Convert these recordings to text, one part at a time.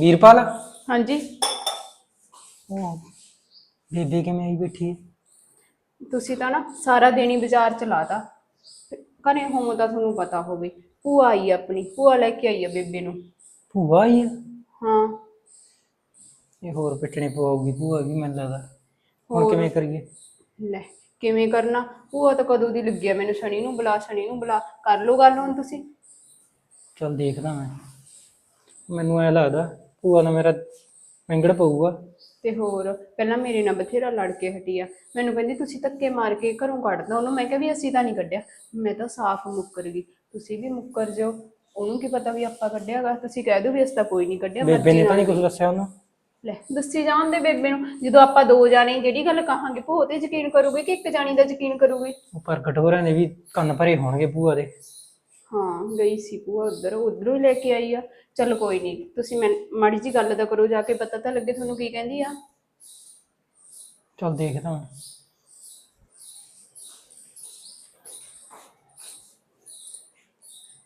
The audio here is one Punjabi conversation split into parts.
ਵੀਰਪਾਲ? ਹਾਂਜੀ। ਉਹ ਬੇਬੇ ਕਿਵੇਂ ਆਈ ਬੈਠੀ ਹੈ? ਤੁਸੀਂ ਤਾਂ ਨਾ ਸਾਰਾ ਦਿਨ ਹੀ ਬਾਜ਼ਾਰ ਚਲਾਤਾ ਕਨੇ ਹੋਮੋ ਤਾਂ ਤੁਹਾਨੂੰ ਪਤਾ ਹੋਵੇ। ਭੂਆ ਆਈ ਆ ਆਪਣੀ। ਭੂਆ ਲੈ ਕੇ ਆਈ ਆ ਬੇਬੇ ਨੂੰ। ਭੂਆ ਆਈ ਹੈ ਹਾਂ। ਇਹ ਹੋਰ ਪਿੱਟਣੀ ਪਊਗੀ ਭੂਆ ਵੀ ਮੈਨੂੰ ਲੱਗਦਾ। ਹੁਣ ਹੋਰ। ਕਿਵੇਂ ਕਰੀਏ? ਲੈ ਕਿਵੇਂ ਕਰਨਾ? ਭੂਆ ਤਾਂ ਕਦੋਂ ਦੀ ਲੱਗੀ ਆ ਮੈਨੂੰ ਸ਼ਨੀ ਨੂੰ ਬੁਲਾ ਸ਼ਨੀ ਨੂੰ ਬੁਲਾ। ਕਰ ਲਓ ਗੱਲ ਹੁਣ ਤੁਸੀਂ। ਚੱਲ ਦੇਖਦਾ ਮੈਂ। ਮੈਨੂੰ ਐ ਲੱਗਦਾ ਭੂਆ ਨਾਲ ਮੇਰਾ ਵਿੰਗੜ ਪਊਗਾ। ਤੇ ਹੋਰ ਪਹਿਲਾਂ ਮੇਰੇ ਨਾਲ ਬਥੇਰਾ ਲੜ ਕੇ ਹਟੀ ਆ। ਮੈਨੂੰ ਕਹਿੰਦੀ ਤੁਸੀਂ ਧੱਕੇ ਮਾਰ ਕੇ ਘਰੋਂ ਕੱਢਦਾ ਉਹਨੂੰ। ਮੈਂ ਕਿਹਾ ਵੀ ਅਸੀਂ ਤਾਂ ਨਹੀਂ ਕੱਢਿਆ। ਮੈਂ ਤਾਂ ਸਾਫ਼ ਮੁੱਕਰ ਗਈ। ਤੁਸੀਂ ਵੀ ਮੁੱਕਰ ਜਾਓ। ਉਹਨੂੰ ਕੀ ਪਤਾ ਵੀ ਆਪਾਂ ਕੱਢਿਆਗਾ? ਤੁਸੀਂ ਕਹਿ ਦਿਓ ਵੀ ਅਸੀਂ ਤਾਂ ਕੋਈ ਨਹੀਂ ਕੱਢਿਆ ਬੇਬੇ ਨੇ ਤਾਂ ਨਹੀਂ ਕੁਝ ਦੱਸਿਆ ਉਹਨੂੰ? ਲੈ ਦੱਸੀ ਜਾਣ ਦੇ ਬੇਬੇ ਨੂੰ। ਜਦੋਂ ਆਪਾਂ ਦੋ ਜਾਣੇ ਜਿਹੜੀ ਗੱਲ ਕਹਾਂਗੇ? ਭੂਆ ਤੇ ਯਕੀਨ ਕਰੂਗੇ ਕਿ ਇੱਕ ਜਾਣੀ ਦਾ ਯਕੀਨ ਕਰੂਗੇ? ਉਹ ਪ੍ਰਗਟ ਹੋਰਾਂ ਨੇ ਵੀ ਕੰਨ ਭਰੇ ਹੋਣਗੇ ਭੂਆ ਦੇ। ਹਾਂ ਗਈ ਸੀ ਭੂਆ ਉਧਰ ਉਧਰੋਂ ਹੀ ਲੈ ਕੇ ਆਈ ਆ। ਚਲ ਕੋਈ ਨਹੀਂ ਤੁਸੀਂ ਮੈਂ ਮਾੜੀ ਜੀ ਗੱਲ ਤਾਂ ਕਰੋ ਜਾ ਕੇ ਪਤਾ ਤਾਂ ਲੱਗੇ ਤੁਹਾਨੂੰ ਕੀ ਕਹਿੰਦੀ ਆ। ਚੱਲ ਦੇਖਦਾ ਮੈਂ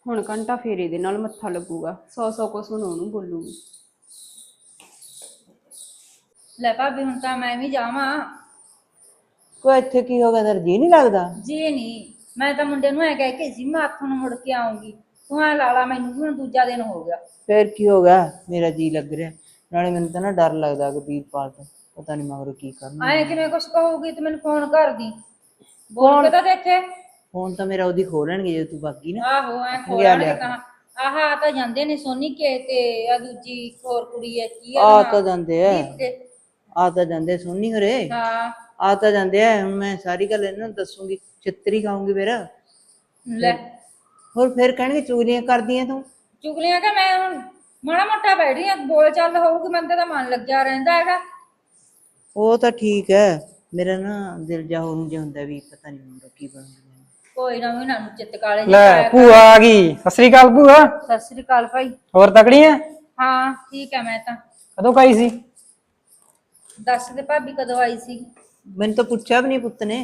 ਹੁਣ ਘੰਟਾ ਫੇਰੇ ਦੇ ਨਾਲ ਮੱਥਾ ਲੱਗੂਗਾ। ਸੌ ਸੌ ਕੁਛ ਹੁਣ ਉਹਨੂੰ ਬੋਲੂਗੀ। ਲੈ ਭਾਬੀ ਹੁਣ ਤਾਂ ਮੈਂ ਵੀ ਜਾਵਾਂ। ਕੋਈ ਇੱਥੇ ਕੀ ਹੋ ਗਿਆ ਤੇਰਾ ਜੀ ਨਹੀਂ ਲੱਗਦਾ? ਜੀ ਨਹੀਂ ਮੈਂ ਤਾਂ ਮੁੰਡੇ ਨੂੰ ਐ ਕਹਿ ਕੇ ਸੀ ਮੈਂ ਨੂੰ ਮੁੜ ਕੇ ਆਉਂਗੀ ਤੂੰ ਐ ਲਾਲਾ ਮੈਨੂੰ ਵੀ ਹੁਣ ਦੂਜਾ ਦਿਨ ਹੋ ਗਿਆ। ਫੇਰ ਕੀ ਹੋ ਗਿਆ? ਮੇਰਾ ਜੀ ਲੱਗ ਰਿਹਾ। ਨਾਲੇ ਮੈਨੂੰ ਤਾਂ ਨਾ ਡਰ ਲੱਗਦਾ ਕਿ ਵੀਰਪਾਲ ਤੋਂ। ਪਤਾ ਨਹੀਂ ਮਗਰੋਂ ਕੀ ਕਰਨਾ। ਐ ਕਿਵੇਂ ਕੁਛ ਕਹੂਗੀ ਤੇ ਮੈਨੂੰ ਫੋਨ ਕਰਦੀ। ਬੋਲ ਕੇ ਤਾਂ ਦੇਖੇ ਫੋਨ ਤਾਂ ਮੇਰਾ ਉਹਦੀ ਖੋ ਲੈਣਗੇ ਜੇ ਤੂੰ ਬਾਕੀ ਨਾ। ਆਹੋ ਐ। ਕੇ ਕਹਾ ਆਹ ਆ ਤਾਂ ਜਾਂਦੇ ਨੇ ਸੋਨੀ ਕੇ ਤੇ ਆ ਦੂਜੀ ਹੋਰ ਕੁੜੀ ਐ ਕੀ ਆ ਆ ਤਾਂ? ਜਾਂਦੇ ਕੇ। ਆ ਤਾਂ ਜਾਂਦੇ ਸੋਨੀ ਹਰੇ। ਹਾਂ। ਆ ਤਾਂ ਜਾਂਦੇ ਹੁਣ ਮੈਂ ਸਾਰੀ ਗੱਲ ਇਹਨਾਂ ਨੂੰ ਦੱਸੂਗੀ। ਛਿੱਤਰੀ ਖਾਉਂਗੀ ਫਿਰ। ਲੈ। ਹੋਰ ਫਿਰ ਕਹਿਣਗੇ ਚੁਗਲੀਆਂ ਕਰਦੀਆਂ ਤੂੰ। ਚੁਗਲੀਆਂ ਕਿ ਮੈਂ ਹੁਣ ਮਾੜਾ ਮੋਟਾ ਬੈਠੀ ਆ ਬੋਲ ਚੱਲ ਹੋਊਗੀ ਮੈਨੂੰ ਤਾਂ ਮਨ ਲੱਗਿਆ ਰਹਿੰਦਾ ਹੈਗਾ। ਉਹ ਤਾਂ ਠੀਕ ਹੈ ਮੇਰਾ ਨਾ ਦਿਲ ਜਾ ਹੋਂ ਜਿਹਾ ਹੁੰਦਾ ਵੀ ਪਤਾ ਨਹੀਂ ਹੁੰਦਾ ਕੀ ਬਣੂਗਾ ਕੋਈ ਨਾ ਵੀ ਨਾ ਨੂੰ ਚਿੱਤ ਕਾਲੇ ਜਿਹੇ ਲੈ ਭੂਆ ਆ ਗਈ। ਸਤਿ ਸ੍ਰੀ ਅਕਾਲ ਭੂਆ। ਸਤਿ ਸ੍ਰੀ ਅਕਾਲ ਭਾਈ। ਹੋਰ ਤਕੜੀ ਐ? ਹਾਂ ਠੀਕ ਹੈ ਮੈਂ ਤਾਂ। ਕਦੋਂ ਕਾਈ ਸੀ? ਦੱਸ ਦੇ ਭਾਬੀ ਕਦੋਂ ਆਈ ਸੀ। ਮੈਨੂੰ ਤਾਂ ਪੁੱਛਿਆ ਵੀ ਨਹੀਂ ਪੁੱਤ ਨੇ।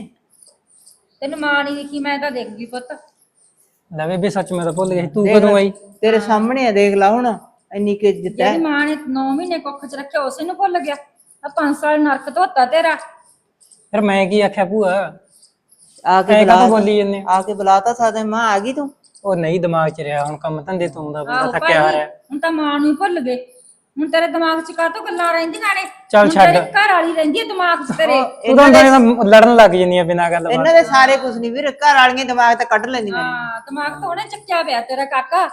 ਤੈਨੂੰ ਮਾਂ ਨਹੀਂ ਦੇਖੀ ਮੈਂ ਤਾਂ ਦੇਖ ਗਈ ਪੁੱਤ। ਲੈ ਬੇਬੇ ਸੱਚ ਮੈਂ ਤਾਂ ਭੁੱਲ ਗਿਆ ਸੀ ਤੂੰ ਕਦੋਂ ਆਈ? ਤੇਰੇ ਸਾਹਮਣੇ ਆ ਦੇਖ ਲਾ ਹੁਣ ਇੰਨੀ ਕਿ ਇੱਜ਼ਤ ਹੈ। ਜਿਹੜੀ ਮਾਂ ਨੇ 9 ਮਹੀਨੇ ਕੁੱਖ ਚ ਰੱਖਿਆ ਉਸੇ ਨੂੰ ਭੁੱਲ ਗਿਆ? ਆ 5 ਸਾਲ ਨਰਕ ਧੋਤਾ ਤੇਰਾ। ਫਿਰ ਮੈਂ ਕੀ ਆਖਿਆ ਭੂਆ? ਆ ਕੇ ਐ ਬੁਲਾ ਕਦੋਂ ਬੋਲੀ ਜੰਨੇ ਆ ਕੇ ਬੁਲਾਤਾ ਸਾਦੇ ਮਾਂ ਆ ਗਈ ਤੂੰ? ਉਹ ਨਹੀਂ ਦਿਮਾਗ 'ਚ ਰਿਹਾ ਹੁਣ ਕੰਮ ਧੰਦੇ ਤੋਂ ਦਾ ਬੰਦਾ ਆਹੋ ਥੱਕਿਆ ਭਾਈ ਰਿਹਾ ਹੁਣ ਤਾਂ ਮਾਂ ਨੂੰ ਹੀ ਭੁੱਲ ਗਏ। ਹੁਣ ਤੇਰੇ ਦਿਮਾਗ 'ਚ ਕਾਹਤੋਂ ਗੱਲਾਂ ਰਹਿੰਦੀਆਂ ਨੇ? ਚੱਲ ਹੁਣ ਛੱਡ। ਤੇਰੀ ਘਰ ਵਾਲੀ ਰਹਿੰਦੀ ਹੈ ਦਿਮਾਗ 'ਚ ਤੇਰੇ। ਤੂੰ ਤਾਂ ਇਹਨਾਂ ਲੜਨ ਲੱਗ ਜੰਨੀ ਆ ਬਿਨਾਂ ਗੱਲ ਇਹਨਾਂ ਦੇ ਸਾਰੇ ਕੁਝ ਨਹੀਂ ਵੀਰ ਘਰ ਵਾਲੀਆਂ ਦਿਮਾਗ ਤਾਂ ਕੱਢ ਲੈਂਦੀਆਂ ਹਾਂ ਦਿਮਾਗ ਤੋਂ ਉਹਨੇ ਚੱਕਿਆ ਪਿਆ ਤੇਰਾ ਕਾਕਾ।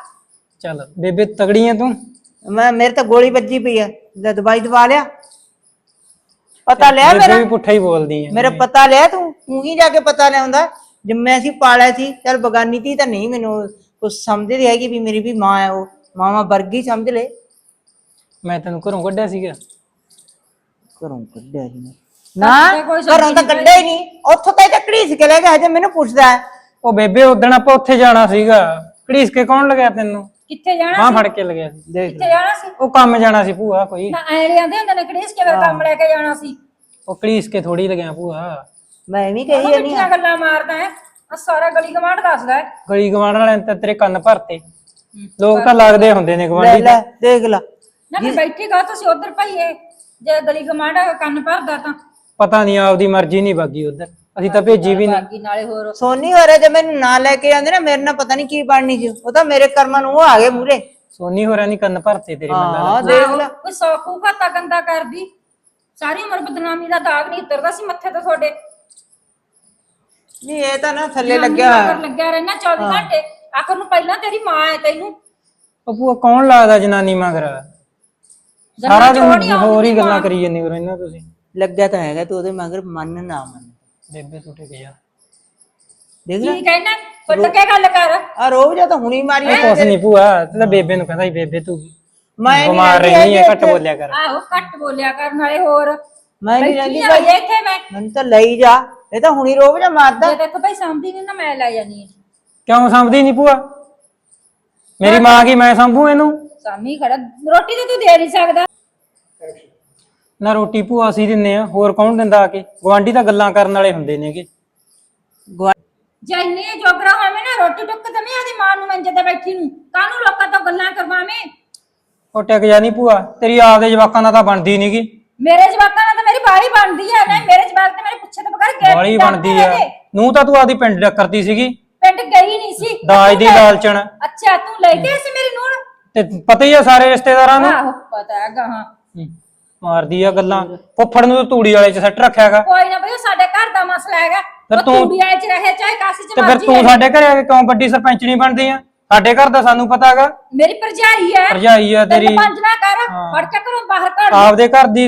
ਚੱਲ ਬੇਬੇ ਤਗੜੀ ਐ ਤੂੰ? ਮੈਂ ਮੇਰੇ ਤਾਂ ਗੋਲੀ ਵੱਜੀ ਪਈ ਆ ਲੈ ਦਵਾਈ ਦਵਾ ਲਿਆ। ਪਤਾ ਲਿਆ ਬੇਬੇ ਮੇਰਾ? ਵੀ ਪੁੱਠਾ ਹੀ ਬੋਲਦੀ ਐ ਮੇਰਾ ਪਤਾ ਲਿਆ ਤੂੰ? ਤੂੰ ਹੀ ਜਾ ਕੇ ਪਤਾ ਲਿਆਉਂਦਾ। ਜੰਮਿਆ ਸੀ ਪਾਲਿਆ ਸੀ ਚਲ ਬਗਾਨੀ ਤੀ ਤਾਂ ਨਹੀਂ ਮੈਨੂੰ ਕੁਝ ਸਮਝਦੀ ਹੈਗੀ ਵੀ ਮੇਰੀ ਵੀ ਮਾਂ ਹੈ ਉਹ। ਮਾਵਾ ਵਰਗੀ ਸਮਝ ਲੈ। ਮੈਂ ਤੈਨੂੰ ਘਰੋਂ ਕੱਢਿਆ ਸੀਗਾ। ਘਰੋਂ ਕੱਢਿਆ ਸੀ ਮੈਂ। ਨਾ ਘਰੋਂ ਤਾਂ ਕੱਢਿਆ ਹੀ ਨਹੀਂ। ਉੱਥੋਂ ਤਾਂ ਸੀ ਕੇ ਲੈ ਗਿਆ ਹਜੇ ਮੈਨੂੰ ਪੁੱਛਦਾ ਹੈ। ਉਹ ਬੇਬੇ ਉਦਣ ਆਪਾਂ ਉੱਥੇ ਜਾਣਾ ਸੀਗਾ। ਘੜੀਸ ਕੇ ਕੌਣ ਲਗਿਆ ਤੈਨੂੰ? ਕਿੱਥੇ ਜਾਣਾ ਬਾਹ ਫੜ ਕੇ ਲਗਿਆ ਸੀ। ਦੇਖ ਕਿੱਥੇ ਜਾਣਾ ਸੀ? ਉਹ ਕੰਮ ਜਾਣਾ ਸੀ ਭੂਆ ਕੋਈ। ਨਾ ਐ ਲਿਆਂਦੇ ਹੁੰਦੇ ਨੇ ਕੜੀਸ ਕੇ ਫਿਰ ਕੰਮ ਲੈ ਕੇ ਜਾਣਾ ਸੀ। ਉਹ ਘੜੀਸ ਕੇ ਥੋੜੀ ਲਗਿਆ ਭੂਆ। ਮੈਂ ਵੀ ਕਹੀ ਜਾਨੀ ਮਿੱਠੀਆਂ ਗੱਲਾਂ ਮਾਰਦਾ ਹੈ। ਆ ਸਾਰਾ ਗਲੀ ਗਵਾਂਢ ਦੱਸਦਾ ਹੈ। ਗਲੀ ਗਵਾਂਢ ਵਾਲਿਆਂ ਨੇ ਤਾਂ ਤੇਰੇ ਕੰਨ ਭਰਤੇ। ਲੋਕ ਤਾਂ ਲੱਗਦੇ ਹੁੰਦੇ ਨੇ ਲੈ ਗਵਾਂਢੀ ਲੈ ਦੇਖ ਲਾ। ਨਾ ਫਿਰ ਬੈਠੀ ਗਾ ਤੁਸੀਂ ਉਧਰ ਭਾਈਏ ਜੇ ਗਲੀ ਗਵਾਂਢ ਕੰਨ ਭਰਦਾ ਤਾਂ। ਪਤਾ ਨਹੀਂ ਆਪਦੀ ਮਰਜ਼ੀ ਨਹੀਂ ਬਾਗੀ ਉਧਰ। ਅਸੀਂ ਤਾਂ ਭੇਜੀ ਵੀ ਨਹੀਂ। ਨਾਲੇ ਹੋਰ ਸੋਨੀ ਹੋਰੇ ਜੇ ਮੈਨੂੰ ਨਾ ਲੈ ਕੇ ਜਾਂਦੇ ਨਾ ਮੇਰੇ ਨਾਲ ਪਤਾ ਨਹੀਂ ਕੀ ਬਣਨੀ ਸੀ ਉਹ ਤਾਂ ਮੇਰੇ ਕਰਮਾਂ ਨੂੰ ਉਹ ਆ ਗਏ ਮੂਰੇ ਸੋਨੀ ਹੋਰਾਂ ਨੇ ਕੰਨ ਭਰਤੇ ਤੇਰੇ ਮੰਨ ਹਾਂ ਦੇਖ ਲੈ। ਕੋਈ ਸੌਖੂ ਖਾਤਾ ਗੰਦਾ ਕਰਦੀ। ਸਾਰੀ ਉਮਰ ਬਦਨਾਮੀ ਦਾ ਦਾਗ ਨਹੀਂ ਉਤਰਦਾ ਸੀ ਮੱਥੇ ਤੋਂ ਤੁਹਾਡੇ। ਨਹੀਂ ਇਹ ਤਾਂ ਨਾ ਥੱਲੇ ਲੱਗਿਆ ਹੋਇਆ। ਮਗਰ ਲੱਗਿਆ ਰਹਿਣਾ 24 ਘੰਟੇ। ਆਖਰ ਨੂੰ ਪਹਿਲਾਂ ਤੇਰੀ ਮਾਂ ਹੈ ਤੈਨੂੰ। ਉਹ ਭੂਆ ਕੌਣ ਲੱਗਦਾ ਜਨਾਨੀ ਮਗਰ? ਸਾਰਾ ਦਿਨ ਹੋਰ ਹੀ ਗੱਲਾਂ ਕਰੀ ਜਾਂਦੇ ਹੋ ਇਹਨਾਂ ਤੁਸੀਂ। ਲੱਗਿਆ ਤਾਂ ਹੈਗਾ ਤੂੰ ਉਹਦੇ ਮਗਰ ਮੰਨ ਨਾ ਮੰਨ। ਬੇਬੇ ਤੂੰ ਟਿਕ ਜਾ ਦੇਖ ਲੈ। ਕੀ ਕਹਿਣਾ ਫੁੱਟ ਕੇ ਗੱਲ ਕਰ। ਆ ਰੋਬ ਜਾ ਤਾਂ ਹੁਣੀ ਮਾਰੀ ਕੁਛ ਨਹੀਂ ਭੂਆ ਤੇ ਤਾਂ ਬੇਬੇ ਨੂੰ ਕਹਿੰਦਾ ਸੀ ਬੇਬੇ ਤੂੰ ਮੈਂ ਨਹੀਂ ਬਿਮਾਰ ਰਹੀ ਹੈ ਘੱਟ। ਬੋਲਿਆ ਕਰ। ਆਹੋ ਘੱਟ ਬੋਲਿਆ ਕਰ ਨਾਲੇ ਹੋਰ। ਮੈਂ ਨਹੀਂ ਰਹਿੰਦੀ ਭਾਈ। ਇੱਥੇ ਮੈਂ। ਮੈਨੂੰ ਤਾਂ ਲਈ ਜਾ ਇਹ ਤਾਂ ਹੁਣੀ ਰੋਬ ਜਾ ਮਾਰਦਾ। ਜੇ ਦੇਖੋ ਭਾਈ ਸਾਂਭਦੀ ਨਹੀਂ ਨਾ ਮੈਂ ਲੈ ਜਾਨੀ ਕਿਉਂ ਸੰਭਦੀ ਨਹੀਂ ਭੂਆ? ਮੇਰੀ ਮਾਂ ਕੀ ਮੈਂ ਸੰਭੂ ਇਹਨੂੰ? ਸਾਮੀ ਖੜਾ। ਰੋਟੀ ਤੇ ਤੂੰ ਦੇ ਨਹੀਂ ਸਕਦਾ। ਨਾ ਰੋਟੀ ਭੂਆ ਅਸੀਂ ਦਿੰਨੇ ਆ ਹੋਰ ਕੌਣ ਦਿੰਦਾ ਆ ਕੇ? ਗਵਾਂਢੀ ਤਾਂ ਗੱਲਾਂ ਕਰਨ ਵਾਲੇ ਹੁੰਦੇ ਨੇਗੇ। ਜੇ ਇੰਨੇ ਜੋਗਰਾ ਹੋਵੇ ਨਾ ਰੋਟੀ ਟੁੱਕ ਤੇ ਮੈਂ ਆਦੀ ਮਾਂ ਨੂੰ ਮੰਜੇ ਤੇ ਬੈਠੀ ਨੂੰ। ਕਾਹਨੂੰ ਲੋਕਾਂ ਤੋਂ ਗੱਲਾਂ ਕਰਵਾਵੇਂ? ਉਹ ਟਿਕ ਜਾ ਨਹੀਂ ਭੂਆ ਤੇਰੀ ਆਪਦੇ ਜਵਾਕਾਂ ਨਾਲ ਤਾਂ ਬਣਦੀ ਨਹੀਂਗੀ। ਮੇਰੇ ਜਵਾਕਾਂ ਨਾਲ ਤਾਂ ਮੇਰੀ ਬਾਲੀ ਬਣਦੀ ਹੈ ਨਹੀਂ ਮੇਰੇ ਜਵਾਕ ਤੇ ਮੇਰੇ ਪੁੱਛੇ ਤੋਂ ਬਗੈਰ ਗਏ ਵਾਲੀ ਬਣਦੀ ਆ। ਨੂੰ ਤਾਂ ਤੂੰ ਆਦੀ ਪਿੰਡ ਕਰਦੀ ਸੀਗੀ। ਪਿੰਡ ਗਈ ਨਹੀਂ ਸੀ। ਦਾਜ ਦੀ ਲਾਲਚਣ ਅੱਛਾ ਤੂੰ ਲੈ ਕੇ ਸੀ ਮੇਰੀ ਨੂੰ ਤੇ ਪਤਾ ਹੀ ਆ ਸਾਰੇ ਰਿਸ਼ਤੇਦਾਰਾਂ ਨੂੰ? ਆਹੋ ਪਤਾ ਹੈਗਾ ਹਾਂ। ਹੂੰ, ਮਾਰਦੀ ਆ ਗੱਲਾਂ। ਫੁੱਫੜ ਨੂੰ ਤਾਂ ਤੂੜੀ ਵਾਲੇ ਚ ਸੱਟ ਰੱਖਿਆਗਾ ਕੋਈ ਨਾ ਬਈ ਉਹ ਸਾਡੇ ਘਰ ਦਾ ਮਸਲਾ ਹੈਗਾ। ਫਿਰ ਉਹ ਤੂੰ- ਤੂੰ ਵੀ ਆਏ ਚ ਰਹੇ ਚਾਹੇ ਕਾਸੀ ਚ ਤੇ ਫਿਰ ਮਰਜ਼ੀ ਤੂੰ ਸਾਡੇ ਘਰੇ ਆ ਕੇ ਕਿਉਂ ਵੱਡੀ ਸਰਪੰਚਣੀ ਬਣਦੀ ਆ? ਸਾਡੇ ਘਰ ਦਾ ਸਾਨੂੰ ਪਤਾ ਹੈਗਾ ਮੇਰੀ ਭਰਜਾਈ ਹੈ। ਭਰਜਾਈ ਆ ਤੇਰੀ। ਪੰਜ ਨਾ ਕਰ ਹਾਂ। ਫੜ ਕੇ ਘਰੋਂ ਬਾਹਰ ਕੱਢ ਆਪਦੇ ਘਰ ਦੀ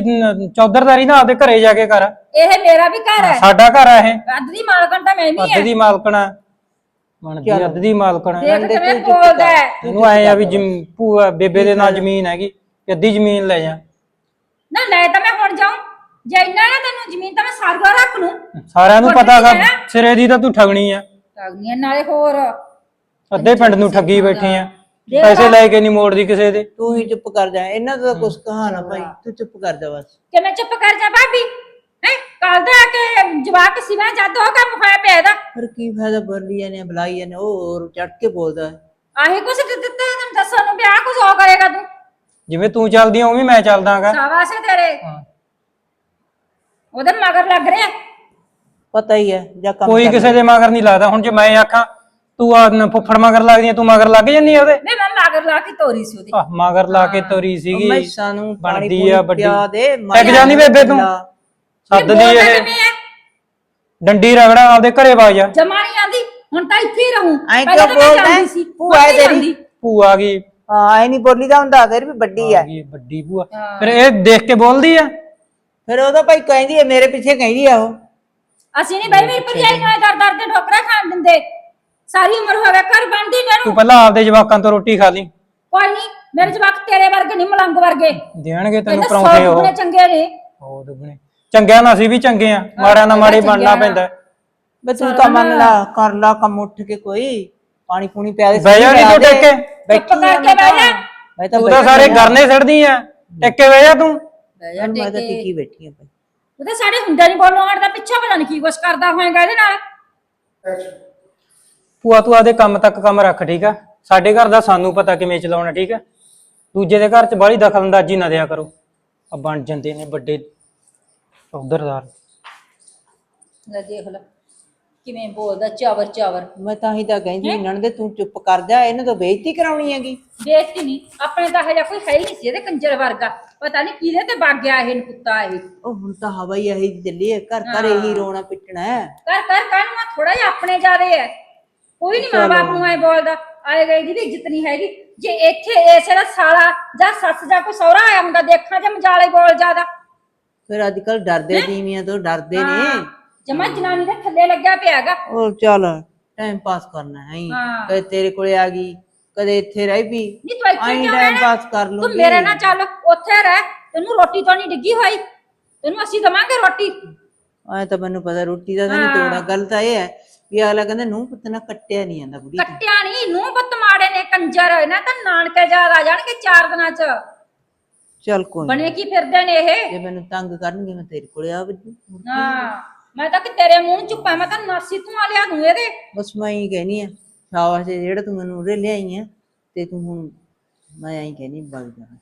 ਚੌਧਰਦਾਰੀ ਨਾ ਆਪਦੇ ਘਰੇ ਜਾ ਕੇ ਕਰ। ਇਹ ਮੇਰਾ ਵੀ ਘਰ ਹੈ। ਸਾਡਾ ਘਰ ਆ ਇਹ। ਅੱਧ ਦੀ ਮਾਲਕਣ ਤਾਂ ਮੈਂ ਵੀ ਅੱਧ ਹੈ। ਦੀ ਮਾਲਕਣਾ ਬਣਦੀ ਆ, ਅੱਧ ਦੀ ਮਾਲਕਣਾ ਦੇਖ ਕਿਵੇਂ ਬੋਲਦਾ ਹੈ ਤੈਨੂੰ ਆਏ ਆ ਵੀ ਜ਼ਮ- ਭੂਆ ਬੇਬੇ ਦੇ ਨਾਲ ਜ਼ਮੀਨ ਹੈਗੀ ਵੀ ਅੱਧੀ ਜ਼ਮੀਨ ਲੈ ਜਾ। ਨਾ ਲੈ ਤਾਂ ਮੈਂ ਹੁਣ ਜਾਉਂ ਜੇ ਇੰਨਾ ਨਾ ਤੈਨੂੰ ਜ਼ਮੀਨ ਤਾਂ ਮੈਂ ਸਾਰੀਆਂ ਰੱਖ ਲੂੰ। ਸਾਰਿਆਂ ਨੂੰ ਪਤਾ। ਸਿਰੇ ਦੀ ਤਾਂ ਤੂੰ ਠਗਣੀ ਆ। ਨਾਲੇ ਹੋਰ। ਅੱਧੇ ਪਿੰਡ ਨੂੰ ਠੱਗੀ ਬੈਠੀ ਆ। ਪੈਸੇ ਲੈ ਕੇ ਨਹੀਂ ਮੋੜਦੀ ਕਿਸੇ ਦੇ। ਤੂੰ ਹੀ ਚੁੱਪ ਕਰ ਜਾ ਇਹਨਾਂ ਦਾ ਕੁਝ ਕਹਾ ਨਾ ਭਾਈ ਤੂੰ ਚੁੱਪ ਕਰ ਜਾ ਬਸ। ਕਿ ਮੈਂ ਚੁੱਪ ਕਰ ਜਾ ਭਾਬੀ? ਹੈ ਕੱਲ ਦਾ ਕਿ ਜਵਾਕ ਸਿਵਾ ਜਦ ਹੋ ਕੰਮ ਹੋਇਆ ਪਿਆ ਇਹਦਾ? ਪਰ ਕੀ ਫਾਇਦਾ ਬਰਲੀਆਂ ਨੇ ਬੁਲਾਈਆਂ ਨੇ ਉਹ ਹੋਰ ਚੜ ਕੇ ਬੋਲਦਾ ਹੈ। ਆਹੀ ਕੁਛ ਦਿੱ- ਦਿੱਤਾ ਤੈਨੂੰ ਦੱਸਣ ਨੂੰ ਵਿਆਹ ਕੁਝ ਹੋ ਕਰੇਗਾ ਤੂੰ। ਜਿਵੇਂ ਤੂੰ ਚੱਲਦੀ ਆ ਉਵੇਂ ਮੈਂ ਚੱਲਦਾਗਾ ਸਾਵਾਸ ਹੈ ਤੇਰੇ। ਉਹਦੇ ਮਗਰ ਲੱਗ ਰਿਹਾ। ਪਤਾ ਹੀ ਹੈ ਜਾਂ ਕੰਮ ਕੋਈ ਕਿਸੇ ਦੇ ਮਗਰ ਨਹੀਂ ਲੱਗਦਾ। ਹੁਣ ਜੇ ਮੈਂ ਆਖਾਂ ਤੂੰ ਆ ਨ- ਫੁੱਫੜ ਮਗਰ ਲੱਗਦੀ ਆ ਤੂੰ ਮਗਰ ਲੱਗ ਜੰਨੀ ਆ ਉਹਦੇ। ਨਹੀਂ ਮੈਂ ਮਗਰ ਲਾ ਕੇ ਤੋਰੀ ਸੀ ਉਹਦੀ। ਆਹ ਮਗਰ ਲਾ ਕੇ ਤੋਰੀ ਸੀਗੀ। ਮੈਂ ਸਾਨੂੰ ਪਾਣੀ ਬਣਦੀ ਪੂਣੀ ਆ ਵੱਡੀ। ਪਿਆ ਦੇ ਟਿਕ ਜਾਨੀ ਬੇਬੇ ਤੂੰ। ਸੱਦ ਲਈ ਬੋਲਦਾ ਇਹ। ਡੰਡੀ ਰਗੜਾ ਆਪਦੇ ਘਰੇ ਵਾ ਜਾ। ਜਮਾ ਨਹੀਂ ਆਂਦੀ ਹੁਣ ਤਾਂ ਇੱਥੇ ਹੀ ਰਹੂੰ। ਐਂ ਪਹਿਲਾਂ ਕਿਉਂ ਤਾਂ ਮੈਂ ਬੋਲਦਾ ਜਾਂਦੀ? ਸੀ, ਭੂਆ ਹੁਣ ਨਹੀਂ ਤੇਰੀ। ਜਾਂਦੀ। ਭੂਆ ਆ ਗਈ। ਹਾਂ ਐ ਨਹੀਂ ਬੋਲੀ ਦਾ ਹੁੰਦਾ ਫਿਰ ਵੀ ਵੱਡੀ ਆ ਗਈ ਵੱਡੀ ਭੂਆ। ਫਿਰ ਇਹ ਦੇਖ ਕੇ ਬੋਲਦੀ ਆ? ਫਿਰ ਉਹਦਾ ਭਾਈ ਕਹਿੰਦੀ ਹੈ ਮੇਰੇ ਪਿੱਛੇ ਕਹਿੰਦੀ ਆ ਉਹ। ਅਸੀਂ ਨਹੀਂ ਬਈ ਮੇਰੀ ਭਰਜਾਈ ਨਾਲ ਦਰ ਦਰ ਦੇ ਠੋਕਰਾ ਖਾਣ ਦਿੰਦੇ। ਸਾਰੀ ਉਮਰ ਹੋ ਗਿਆ ਘਰ ਬਣਦੀ ਨੂੰ ਤੂੰ ਪਹਿਲਾਂ ਆਪਦੇ ਜਵਾਕਾਂ ਤੋਂ ਰੋਟੀ ਖਾ ਲਈ। ਕੋਈ ਨਹੀਂ ਮੇਰੇ ਜਵਾਕ ਤੇਰੇ ਵਰਗੇ ਨਹੀਂ ਮਲੰਗ ਵਰਗੇ। ਦੇਣਗੇ ਤੈਨੂੰ ਕਹਿੰਦੇ ਪਰੌਂਠੇ ਉਹ। ਚੰਗੇ ਨੇ। ਉਹ ਦੁੱਗਣੇ। ਚੰਗਿਆਂ ਨਾਲ ਅਸੀਂ ਵੀ ਚੰਗੇ ਆ ਮਾੜਿਆਂ ਨਾਲ ਮਾੜੇ ਬਣਨਾ ਪੈਂਦਾ। ਬਈ ਤੂੰ ਤਾਂ ਮੰਨ ਲਾ ਕਰ ਲਾ ਕੰਮ ਉੱਠ ਕੇ ਕੋਈ ਪਾਣੀ ਪੂਣੀ ਪਿਆ ਦੇ ਬਹਿ ਜਾ ਨੀ ਤੂੰ ਟਿਕ। ਕੇ। ਚੁੱਪ ਕਰਕੇ ਬਹਿ ਜਾ। ਮੈਂ ਤਾਂ ਤੂੰ ਤਾਂ ਸਾਰੇ ਗਰਨੇ ਛੱਡਦੀ ਆ ਟਿੱਕੇ ਵੇ ਜਾ ਤੂੰ। ਮੈਂ ਤਾਂ ਟਿੱਕੀ। ਬੈਠੀ ਆ ਭਾਈ ਉਹ ਤਾਂ ਸਾਡੇ ਹੁੰਦੇ ਨਹੀਂ ਬੋਲਣ ਹਟਦਾ ਪਿੱਛੇ ਪਤਾ ਨਹੀਂ ਕੀ ਕੁਛ ਕਰਦਾ ਹੋਏਗਾ ਇਹਦੇ ਨਾਲ। ਭੂਆ ਤੂੰ ਆਪਦੇ ਕੰਮ ਤੱਕ ਕੰਮ ਰੱਖ ਠੀਕ ਆ? ਸਾਡੇ ਘਰ ਦਾ ਸਾਨੂੰ ਪਤਾ ਕਿਵੇਂ ਚਲਾਉਣਾ ਠੀਕ ਆ? ਦੂਜੇ ਦੇ ਘਰ 'ਚ ਬਾਹਲੀ ਦਖਲਅੰਦਾਜ਼ੀ ਨਾ ਦਿਆ ਕਰੋ। ਆ ਬਣ ਜਾਂਦੇ ਨੇ ਵੱਡੇ ਉਧਰਦਾਰ ਲੈ ਦੇਖ ਲੈ ਕਿਵੇਂ ਬੋਲਦਾ ਚਾਵਰ ਚਾਵਰ। ਮੈਂ ਤਾਂ ਹੀ ਤਾਂ ਕਹਿੰਦੀ ਇਹਨਾਂ ਦੇ ਤੂੰ ਚੁੱਪ ਕਰ ਜਾ ਇਹਨਾਂ ਤੋਂ ਬੇਇੱਜ਼ਤੀ ਕਰਾਉਣੀ ਹੈਗੀ। ਬੇਇੱਜ਼ਤੀ ਨਹੀਂ ਆਪਣੇ ਤਾਂ ਹਜਾ ਕੋਈ ਹੈ ਹੀ ਨਹੀਂ ਸੀ ਇਹਦੇ ਕੰਜਰ ਵਰਗਾ। ਪਤਾ ਨਹੀਂ ਕਿਹਦੇ ਤੇ ਵਗ ਗਿਆ ਇਹ ਕੁੱਤਾ ਇਹ। ਉਹ ਹੁਣ ਤਾਂ ਹਵਾ ਹੀ ਇਹੀ ਚੱਲੀ ਹੈ ਘਰ ਘਰ ਇਹੀ ਰੋਣਾ ਪਿੱਟਣਾ ਹੈ। ਕਰ ਕਰ ਕਾਹਨੂੰ ਆ? ਥੋੜਾ ਜਿਹਾ ਆਪਣੇ ਜਾਦੇ ਹੈ। ਕੋਈ ਨਹੀਂ ਮਾਂ ਬਾਪ ਨੂੰ ਐ ਬੋਲਦਾ ਆਏ ਗਏ ਦੀ ਵੀ ਇੱਜ਼ਤ ਨਹੀਂ ਹੈਗੀ। ਜੇ ਇੱਥੇ ਇਸੇ ਦਾ ਸਾਲਾ ਜਾਂ ਸੱਸ ਜਾਂ ਕੋਈ ਸਹੁਰਾ ਆਇਆ ਹੁੰਦਾ ਦੇਖਾਂ ਜੇ ਮਜਾਲੇ ਬੋਲ ਜਾਦਾ ਫਿਰ ਅੱਜ ਕੱਲ ਡਰਦੇ ਤੀਵੀਆਂ ਤੋਂ ਡਰਦੇ ਨੇ। ਜਮਾ ਜਨਾਨੀ ਦੇ ਥੱਲੇ ਲੱਗਿਆ ਪਿਆਗਾ ਉਹ ਚੱਲ ਟਾਈਮ ਪਾਸ ਕਰਨਾ ਹੈ ਹੀ ਹਾਂ। ਕਦੇ ਤੇਰੇ ਕੋਲੇ ਆ ਗਈ ਕਦੇ ਇੱਥੇ ਰਹਿ ਵੀ ਨਹੀਂ ਤੂੰ ਇੱਥੇ ਆਈ ਕਿਉਂ ਟਾਈਮ ਰਹਿਣਾ? ਪਾਸ ਕਰ ਤੂੰ ਲੂੰਗੀ ਮੇਰੇ ਨਾਲ ਚੱਲ ਉੱਥੇ ਰਹਿ। ਤੈਨੂੰ ਰੋਟੀ ਤੋਂ ਨਹੀਂ ਡਿੱਗੀ ਹੋਈ। ਤੈਨੂੰ ਅਸੀਂ ਦਵਾਂਗੇ ਰੋਟੀ। ਐ ਤਾਂ ਮੈਨੂੰ ਪਤਾ ਰੋਟੀ ਦਾ ਤਾਂ ਨਹੀਂ ਤੋੜਾ। ਗੱਲ ਤਾਂ ਇਹ ਹੈ ਵੀ ਅਗਲਾ ਕਹਿੰਦਾ ਨੂੰ ਪੁੱਤ ਕੱਟਿਆ ਨਹੀਂ ਜਾਂਦਾ ਬੁੜੀ ਤੋਂ। ਕੱਟਿਆ ਨਹੀਂ ਨੂੰ ਬੱਤ ਮਾੜੇ ਨੇ ਕੰਜਰ। ਇਹਨਾਂ ਤਾਂ ਨਾਨਕੇ ਯਾਦ ਆ ਜਾਣਗੇ ਚਾਰ ਦਿਨਾਂ ਚ। ਚੱਲ ਕੋਈ ਨੀ। ਬਣੇ ਕੀ ਫਿਰਦੇ ਨੇ ਇਹ? ਜੇ ਮੈਨੂੰ ਤੰਗ ਕਰਨਗੇ ਮੈਂ ਤੇਰੇ ਕੋਲੇ ਆ ਵੱਜੂ ਹਾਂ ਮੈਂ ਤਾਂ ਕਿ ਤੇਰੇ ਮੂੰਹ ਨੂੰ ਚੁੱਪਾ ਮੈਂ ਤਾਂ ਨਾਸੀ ਤੂੰ ਆ ਲਿਆ ਦੂੰ ਇਹਦੇ। ਬਸ ਮੈਂ ਹੀ ਕਹਿਨੀ ਆ ਸ਼ਾਬਾਸ਼ ਏ ਜਿਹੜਾ ਤੂੰ ਮੈਨੂੰ ਉਰੇ ਲਿਆਈ ਆ ਤੇ ਤੂੰ ਹੁਣ ਮੈਂ ਐਂ ਕਹਿਨੀ ਵਗ ਜਾਣਾ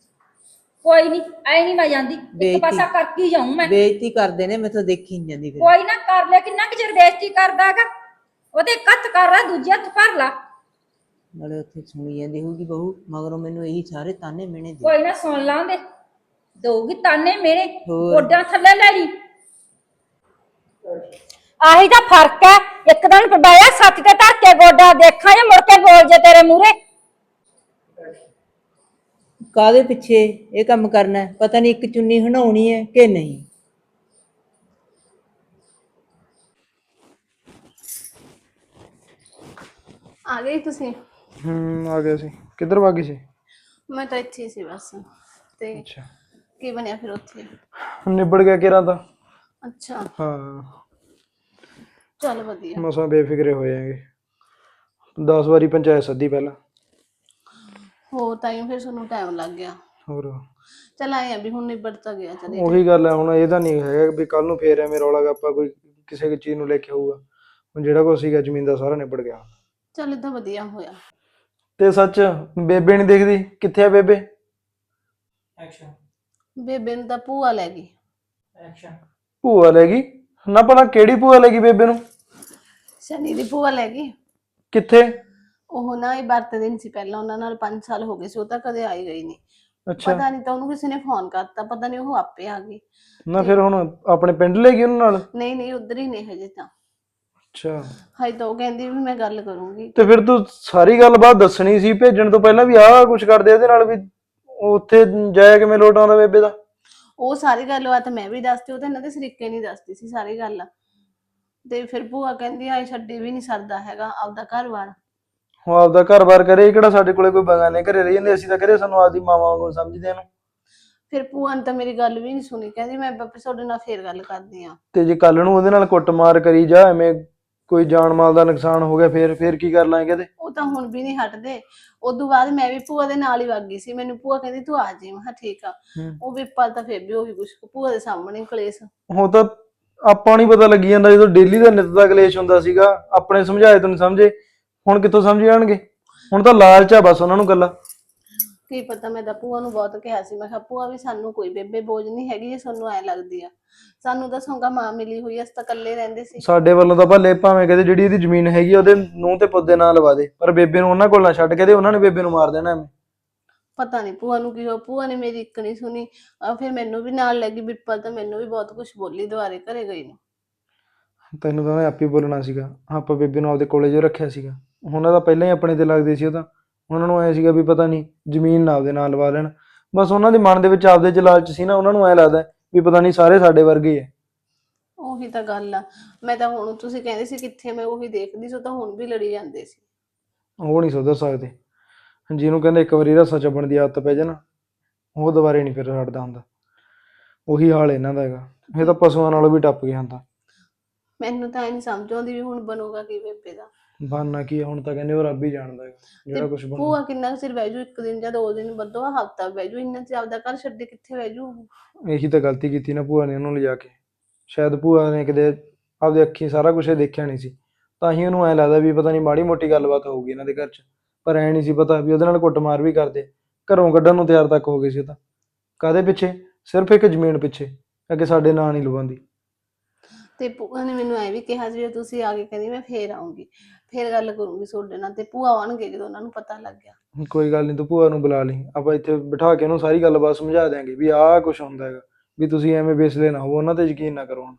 ਕੋਈ ਨਹੀਂ ਐ ਨਹੀਂ ਮੈਂ ਜਾਂਦੀ ਇੱਕ ਬੇਇੱਜ਼ਤੀ। ਪਾਸਾ ਕਰਕੇ ਜਾਊਂ ਮੈਂ। ਬੇਇੱਜ਼ਤੀ ਕਰਦੇ ਨੇ ਮੈਥੋਂ ਦੇਖੀ ਨਹੀਂ ਜਾਂਦੀ ਫਿਰ। ਕੋਈ ਨਾ ਕਰ ਲੈ ਕਿੰਨਾ ਕੁ ਚਿਰ ਬੇਇੱਜ਼ਤੀ ਕਰਦਾਗਾ ਉਹਦੇ ਹੱਥ ਕਰ ਲੈ ਦੂਜੇ ਹੱਥ ਭਰ ਲਾ। ਨਾਲੇ ਉੱਥੇ ਸੁਣੀ ਜਾਂਦੀ ਹੋਊਗੀ ਬਹੂ ਮਗਰੋਂ ਮੈਨੂੰ ਇਹੀ ਸਾਰੇ ਤਾਨੇ ਮਿਹਣੇ ਦੇ। ਕੋਈ ਨਾ ਸੁਣ ਲਾਂਦੇ ਦਊਗੀ ਤਾਨੇ ਮੇਰੇ ਹੋਰ। ਥੱਲੇ ਲੈ ਲਈ। ਆਹੀ ਤਾਂ ਫ਼ਰਕ ਹੈ ਇੱਕ ਦਿਨ ਪੜਾਇਆ ਸੱਤ ਤੇ ਧਰ ਕੇ ਗੋਡਾ ਦੇਖਾਂ ਜੇ ਮੁੜ ਕੇ ਬੋਲ ਜੇ ਤੇਰੇ ਮੂਹਰੇ। ਕਾਦੇ ਪਿੱਛੇ ਇਹ ਕੰਮ ਕਰਨਾ ਹੈ? ਪਤਾ ਨਹੀਂ ਇੱਕ ਚੁੰਨੀ ਹਣਾਉਣੀ ਹੈ ਕਿ ਨਹੀਂ। ਆ ਗਏ ਤੁਸੀਂ। ਹੂੰ ਆ ਗਿਆ ਸੀ ਕਿੱਧਰ ਭਾਗੀ ਸੀ? ਮੈਂ ਤਾਂ ਇੱਥੇ ਹੀ ਸੀ ਬਸ। ਤੇ ਅੱਛਾ। ਕੀ ਬਣਿਆ ਫਿਰ ਉੱਥੇ? ਨਿਬੜ ਗਿਆ ਕਿਰਾਂ ਤਾਂ। ਅੱਛਾ। ਹਾਂ। ਚੱਲ ਵਧੀਆ। ਮਸਾਂ ਬੇਫਿਕਰੇ ਹੋ ਜਾਏਗੇ। 10 ਵਾਰੀ ਪੰਚਾਇਤ ਸੱਦੀ ਪਹਿਲਾਂ। ਹੋ ਤਾਂ ਹੀ ਫਿਰ ਤੁਹਾਨੂੰ ਟਾਈਮ ਲੱਗ ਗਿਆ। ਹੋਰ? ਚੱਲ ਆਏ ਆ ਵੀ ਹੁਣ ਨਿਬੜ ਤਾਂ ਗਿਆ ਚਲੇ ਉਹੀ ਗੱਲ ਹੈ ਹੁਣ ਇਹਦਾ ਨਹੀਂ ਹੈਗਾ ਵੀ ਕੱਲ ਨੂੰ ਫੇਰ ਐਵੇਂ ਰੌਲਾ ਗੱਪਾ ਕੋਈ ਕਿਸੇ ਚੀਜ਼ ਨੂੰ ਲੈ ਕੇ ਆਊਗਾ। ਹੁਣ ਜਿਹੜਾ ਕੁਛ ਸੀਗਾ ਜ਼ਮੀਨ ਦਾ ਸਾਰਾ ਨਿਬੜ ਗਿਆ। ਚੱਲ ਇਦਾਂ ਵਧੀਆ ਹੋਇਆ। ਤੇ ਸੱਚ ਬੇਬੇ ਨਹੀਂ ਦੇਖਦੀ? ਕਿੱਥੇ ਆ ਬੇਬੇ? ਐਕਸ਼ਨ ਬੇਬੇ ਨੂੰ ਤਾਂ ਭੂਆ ਲੈ ਗਈ। ਐਕਸ਼ਨ ਭੂਆ ਲੈ ਗਈ? ਨਾ ਪਤਾ ਕਿਹੜੀ ਭੂਆ ਲੈ ਗਈ ਬੇਬੇ ਨੂੰ? ਸ਼ਨੀ ਦੀ ਭੂਆ ਲੈ ਗਈ। ਕਿੱਥੇ? ਉਹ ਨਾ ਇਹ ਵਰਤਦੇ ਨਹੀਂ ਸੀ ਪਹਿਲਾਂ ਉਹਨਾਂ ਨਾਲ 5 ਸਾਲ ਹੋ ਗਏ ਸੀ ਉਹ ਤਾਂ ਕਦੇ ਆਈ ਗਈ ਨਹੀਂ ਅੱਛਾ। ਪਤਾ ਨਹੀਂ ਤਾਂ ਉਹਨੂੰ ਕਿਸੇ ਨੇ ਫੋਨ ਕਰਤਾ ਪਤਾ ਨਹੀਂ ਉਹ ਆਪੇ ਆ ਗਈ। ਨਾ ਫਿਰ ਹੁਣ ਆਪਣੇ ਪਿੰਡ ਲੈ ਗਈ ਉਹਨਾਂ ਨਾਲ? ਨਹੀਂ ਨਹੀਂ ਉਧਰ ਹੀ ਨੇ ਹਜੇ ਤਾਂ। ਅੱਛਾ। ਹਜੇ ਤਾਂ ਉਹ ਕਹਿੰਦੀ ਵੀ ਮੈਂ ਗੱਲ ਕਰੂੰਗੀ। ਤੇ ਫਿਰ ਤੂੰ ਸਾਰੀ ਗੱਲਬਾਤ ਦੱਸਣੀ ਸੀ ਭੇਜਣ ਤੋਂ ਪਹਿਲਾਂ ਵੀ ਆਹ ਕੁਝ ਕਰਦੇ ਇਹਦੇ ਨਾਲ ਵੀ ਉੱਥੇ ਜਾਇਆ ਕਿਵੇਂ ਲੋਟ ਆਉਂਦਾ ਬੇਬੇ ਦਾ? ਉਹ ਸਾਰੀ ਗੱਲਬਾਤ ਮੈਂ ਵੀ ਦੱਸਤੀ ਉਹ ਤਾਂ ਇਹਨਾਂ ਦੇ ਸਰੀਕੇ ਨਹੀਂ ਦੱਸਦੀ ਸੀ ਸਾਰੀ ਗੱਲ। ਤੇ ਫਿਰ ਭੂਆ ਕਹਿੰਦੀ ਆਏ ਛੱਡੀ ਵੀ ਨਹੀਂ ਸਰਦਾ ਹੈਗਾ ਆਪਦਾ ਘਰ-ਬਾਰ ਉਹ ਆਪਦਾ ਘਰ-ਬਾਰ ਕਰੇ ਇਹ ਕਿਹੜਾ ਸਾਡੇ ਕੋਲੇ ਕੋਈ ਬਗਾਨੇ ਘਰੇ ਰਹੀ ਜਾਂਦੇ ਅਸੀਂ ਤਾਂ ਕਰੇ ਸਾਨੂੰ ਆਪਦੀ ਮਾਵਾਂ ਵਾਂਗੂ ਸਮਝਦੇ ਇਹਨੂੰ। ਫਿਰ ਭੂਆ ਨੇ ਤਾਂ ਮੇਰੀ ਗੱਲ ਵੀ ਨਹੀਂ ਸੁਣੀ ਕਹਿੰਦੀ ਮੈਂ ਬਾਪੇ ਤੁਹਾਡੇ ਨਾਲ ਫੇਰ ਗੱਲ ਕਰਦੀ ਆ। ਤੇ ਜੇ ਕੱਲ ਨੂੰ ਉਹਦੇ ਨਾਲ ਕੁੱਟਮਾਰ ਕਰੀ ਜਾ ਐਵੇਂ ਕੋਈ ਜਾਨ ਮਾਲ ਦਾ ਨੁਕਸਾਨ ਹੋ ਗਿਆ ਫੇਰ ਫੇਰ ਕੀ ਕਰ ਲਾਂਗੇ ਤੇ ਉਹ ਤਾਂ ਹੁਣ ਵੀ ਨਹੀਂ ਹਟਦੇ। ਉਦੋਂ ਬਾਅਦ ਮੈਂ ਵੀ ਭੂਆ ਦੇ ਨਾਲ ਹੀ ਵਗ ਗਈ ਸੀ। ਮੈਨੂੰ ਭੂਆ ਕਹਿੰਦੀ ਤੂੰ ਆ ਜੀ ਮੈਂ ਕਿਹਾ ਠੀਕ ਆ। ਹੂੰ। ਉਹ ਵਿਪਲ ਤਾਂ ਫਿਰ ਵੀ ਉਹੀ ਕੁਛ। ਭੂਆ ਦੇ ਸਾਹਮਣੇ ਕਲੇਸ਼। ਹੁਣ ਤਾਂ ਆਪਾਂ ਨਹੀਂ ਪਤਾ ਲੱਗੀ ਜਾਂਦਾ ਜਦੋਂ ਡੇਲੀ ਦਾ ਨਿੱਤ ਦਾ ਕਲੇਸ਼ ਹੁੰਦਾ ਸੀਗਾ। ਆਪਣੇ ਸਮਝਾਏ ਤੋਂ ਨਹੀਂ ਸਮਝੇ। ਹੁਣ ਕਿੱਥੋਂ ਸਮਝ ਜਾਣਗੇ? ਹੁਣ ਤਾਂ ਲਾਲਚ ਆ ਬਸ ਉਹਨਾਂ ਨੂੰ ਗੱਲਾਂ ਕੀ ਪਤਾ ਮੈਂ ਤਾਂ ਭੂਆ ਨੂੰ ਬਹੁਤ ਕਿਹਾ ਸੀ। ਮੈਂ ਕਿਹਾ ਭੂਆ ਵੀ ਸਾਨੂੰ ਕੋਈ ਬੇਬੇ ਬੋਝ ਨਹੀਂ ਹੈਗੀ ਜੇ ਸਾਨੂੰ ਐ ਲੱਗਦੀ ਆ। ਸਾਨੂੰ ਤਾਂ ਸੌਂਗਾ ਮਾਂ ਮਿਲੀ ਹੋਈ ਆ, ਅਸੀਂ ਤਾਂ ਇਕੱਲੇ ਰਹਿੰਦੇ ਸੀ। ਸਾਡੇ ਵੱਲੋਂ ਤਾਂ ਭੱਲੇ ਭਾਵੇਂ ਕਹਿੰਦੇ ਜਿਹੜੀ ਇਹਦੀ ਜ਼ਮੀਨ ਹੈਗੀ ਆ, ਉਹਦੇ ਨੂੰਹ ਤੇ ਪੁੱਤ ਦੇ ਨਾਂ ਲਵਾ ਦੇ। ਪਰ ਬੇਬੇ ਨੂੰ ਉਹਨਾਂ ਕੋਲ ਨਾ ਛੱਡ ਕੇ ਤੇ ਉਹਨਾਂ ਨੇ ਬੇਬੇ ਨੂੰ ਮਾਰ ਦੇਣਾ ਐਵੇਂ। ਪਤਾ ਨਹੀਂ ਭੂਆ ਨੂੰ ਕੀ ਹੋ ਭੂਆ ਨੇ ਮੇਰੀ ਇੱਕ ਨਹੀਂ ਸੁਣੀ। ਅਹ ਫਿਰ ਮੈਨੂੰ ਵੀ ਨਾਲ ਲੈ ਗਈ ਵਿਪਲ ਤਾਂ ਮੈਨੂੰ ਵੀ ਬਹੁਤ ਕੁਝ ਬੋਲੀ ਦੁਆਰੇ ਘਰੇ ਗਈ ਨੂੰ। ਤੈਨੂੰ ਤਾਂ ਉਹਨੇ ਆਪੇ ਬੋਲਣਾ ਸੀਗਾ। ਆਪਾਂ ਬੇਬੇ ਨੂੰ ਆਪਦੇ ਕੋਲੇ ਜੋ ਰੱਖਿਆ ਸੀਗਾ। ਉਹਨਾਂ ਦਾ ਪਹਿਲਾਂ ਹੀ ਆਪਣੇ ਤੇ ਲੱਗਦੇ ਸੀ ਉਹ ਤਾਂ। ਉਹਨਾਂ ਨੂੰ ਐ ਸੀਗਾ ਵੀ ਪਤਾ ਨਹੀਂ ਜ਼ਮੀਨ ਨਾ ਆਪਦੇ ਨਾਲ ਲਵਾ ਲੈਣ। ਬਸ ਉਹਨਾਂ ਦੇ ਮਨ ਦੇ ਵਿੱਚ ਆਪਦੇ ਚ ਲਾਲਚ ਸੀ ਨਾ ਉਹਨਾਂ ਨੂੰ ਐ ਲੱਗਦਾ ਵੀ ਪਤਾ ਨਹੀਂ ਸਾਰੇ ਸਾਡੇ ਵਰਗੇ ਐ। ਉਹੀ ਤਾਂ ਗੱਲ ਆ। ਮੈਂ ਤਾਂ ਹੁਣ ਤੁਸੀਂ ਕਹਿੰਦੇ ਸੀ ਕਿੱਥੇ ਮੈਂ ਉਹੀ ਦੇਖਦੀ ਸੀ ਤਾਂ ਹੁਣ ਵੀ ਲੜੀ ਜਾਂਦੇ ਸੀ। ਉਹ ਨਹੀਂ ਸੁਧਰ ਸਕਦੇ। ਜਿਹਨੂੰ ਕਹਿੰਦੇ ਇੱਕ ਵਾਰੀ ਰਸਾ ਚੱਬਣ ਦੀ ਆਦਤ ਪੈ ਜਾਣਾ ਉਹ ਦੁਬਾਰੇ ਨਹੀਂ ਫਿਰ ਹਟਦਾ ਹੁੰਦਾ। ਉਹੀ ਹਾਲ ਇਹਨਾਂ ਦਾ ਹੈਗਾ। ਇਹ ਤਾਂ ਪਸ਼ੂਆਂ ਨਾਲੋਂ ਵੀ ਟੱਪ ਗਿਆ ਹੁੰਦਾ। ਮੈਨੂੰ ਤਾਂ ਇਹ ਨਹੀਂ ਸਮਝ ਆਉਂਦੀ ਵੀ ਹੁਣ ਬਣੂਗਾ ਕੀ ਬੇਬੇ ਦਾ। ਬਾਨਾ ਕੀ ਹੈ, ਹੁਣ ਤਾਂ ਕਹਿੰਦੇ ਉਹ ਰੱਬ ਹੀ ਜਾਣਦਾ ਹੈਗਾ ਜਿਹੜਾ ਕੁਝ ਬਣੂ ਭੂਆ ਕਿੰਨਾ ਕੁ ਚਿਰ ਬਹਿ ਜੂ ਇੱਕ ਦਿਨ ਜਾਂ ਦੋ ਦਿਨ ਬੱਦੋ ਹਫਤਾ ਬਹਿ ਜੂ ਇੰਨਾ ਚਿਰ ਆਪਦਾ ਘਰ ਛੱਡ ਕੇ ਕਿੱਥੇ ਬਹਿ ਜੂ? ਇਹੀ ਤਾਂ ਗਲਤੀ ਕੀਤੀ ਨਾ ਭੂਆ ਨੇ ਉਹਨੂੰ ਲਿਜਾ ਕੇ। ਸ਼ਾਇਦ ਭੂਆ ਨੇ ਕਿਤੇ ਆਪਦੇ ਅੱਖੀਂ ਸਾਰਾ ਕੁਝ ਦੇਖਿਆ ਨਹੀਂ ਸੀ। ਤਾਂ ਹੀ ਉਹਨੂੰ ਐ ਲੱਗਦਾ ਵੀ ਪਤਾ ਨਹੀਂ ਮਾੜੀ ਮੋਟੀ ਗੱਲਬਾਤ ਹੋਊਗੀ ਇਹਨਾਂ ਦੇ ਘਰ 'ਚ। ਪਰ ਐ ਨਹੀਂ ਸੀ ਪਤਾ ਵੀ ਉਹਦੇ ਨਾਲ ਕੁੱਟਮਾਰ ਵੀ ਕਰਦੇ। ਘਰੋਂ ਕੱਢਣ ਨੂੰ ਤਿਆਰ ਤੱਕ ਹੋ ਗਏ ਸੀ ਉਹ ਤਾਂ। ਕਾਦੇ ਪਿੱਛੇ? ਸਿਰਫ ਇੱਕ ਜ਼ਮੀਨ ਪਿੱਛੇ ਅੱਗੇ ਸਾਡੇ ਨਾਂ ਨਹੀਂ ਲਵਾਉਂਦੀ ਤੇ ਭੂਆ ਨੇ ਮੈਨੂੰ ਐ ਵੀ ਕਿਹਾ ਸੀ ਤੁਸੀਂ ਆ ਕੇ ਕਹਿੰਦੀ ਮੈਂ ਫੇਰ ਆਉਂਗੀ। ਫੇਰ ਗੱਲ ਕਰੂੰਗੀ ਤੁਹਾਡੇ ਨਾਲ ਤੇ ਭੂਆ ਆਉਣਗੇ ਜਦੋਂ ਉਹਨਾਂ ਨੂੰ ਪਤਾ ਲੱਗ ਗਿਆ। ਕੋਈ ਗੱਲ ਨਹੀਂ ਤੂੰ ਭੂਆ ਨੂੰ ਬੁਲਾ ਲਈ। ਆਪਾਂ ਇੱਥੇ ਬਿਠਾ ਕੇ ਉਹਨੂੰ ਸਾਰੀ ਗੱਲਬਾਤ ਸਮਝਾ ਦਿਆਂਗੇ ਵੀ ਆਹ ਕੁਝ ਹੁੰਦਾ ਹੈਗਾ ਵੀ ਤੁਸੀਂ ਐਵੇਂ ਬੇਸਲੇ ਨਾ ਹੋ ਉਹਨਾਂ ਤੇ ਯਕੀਨ ਨਾ ਕਰੋ ਹੁਣ।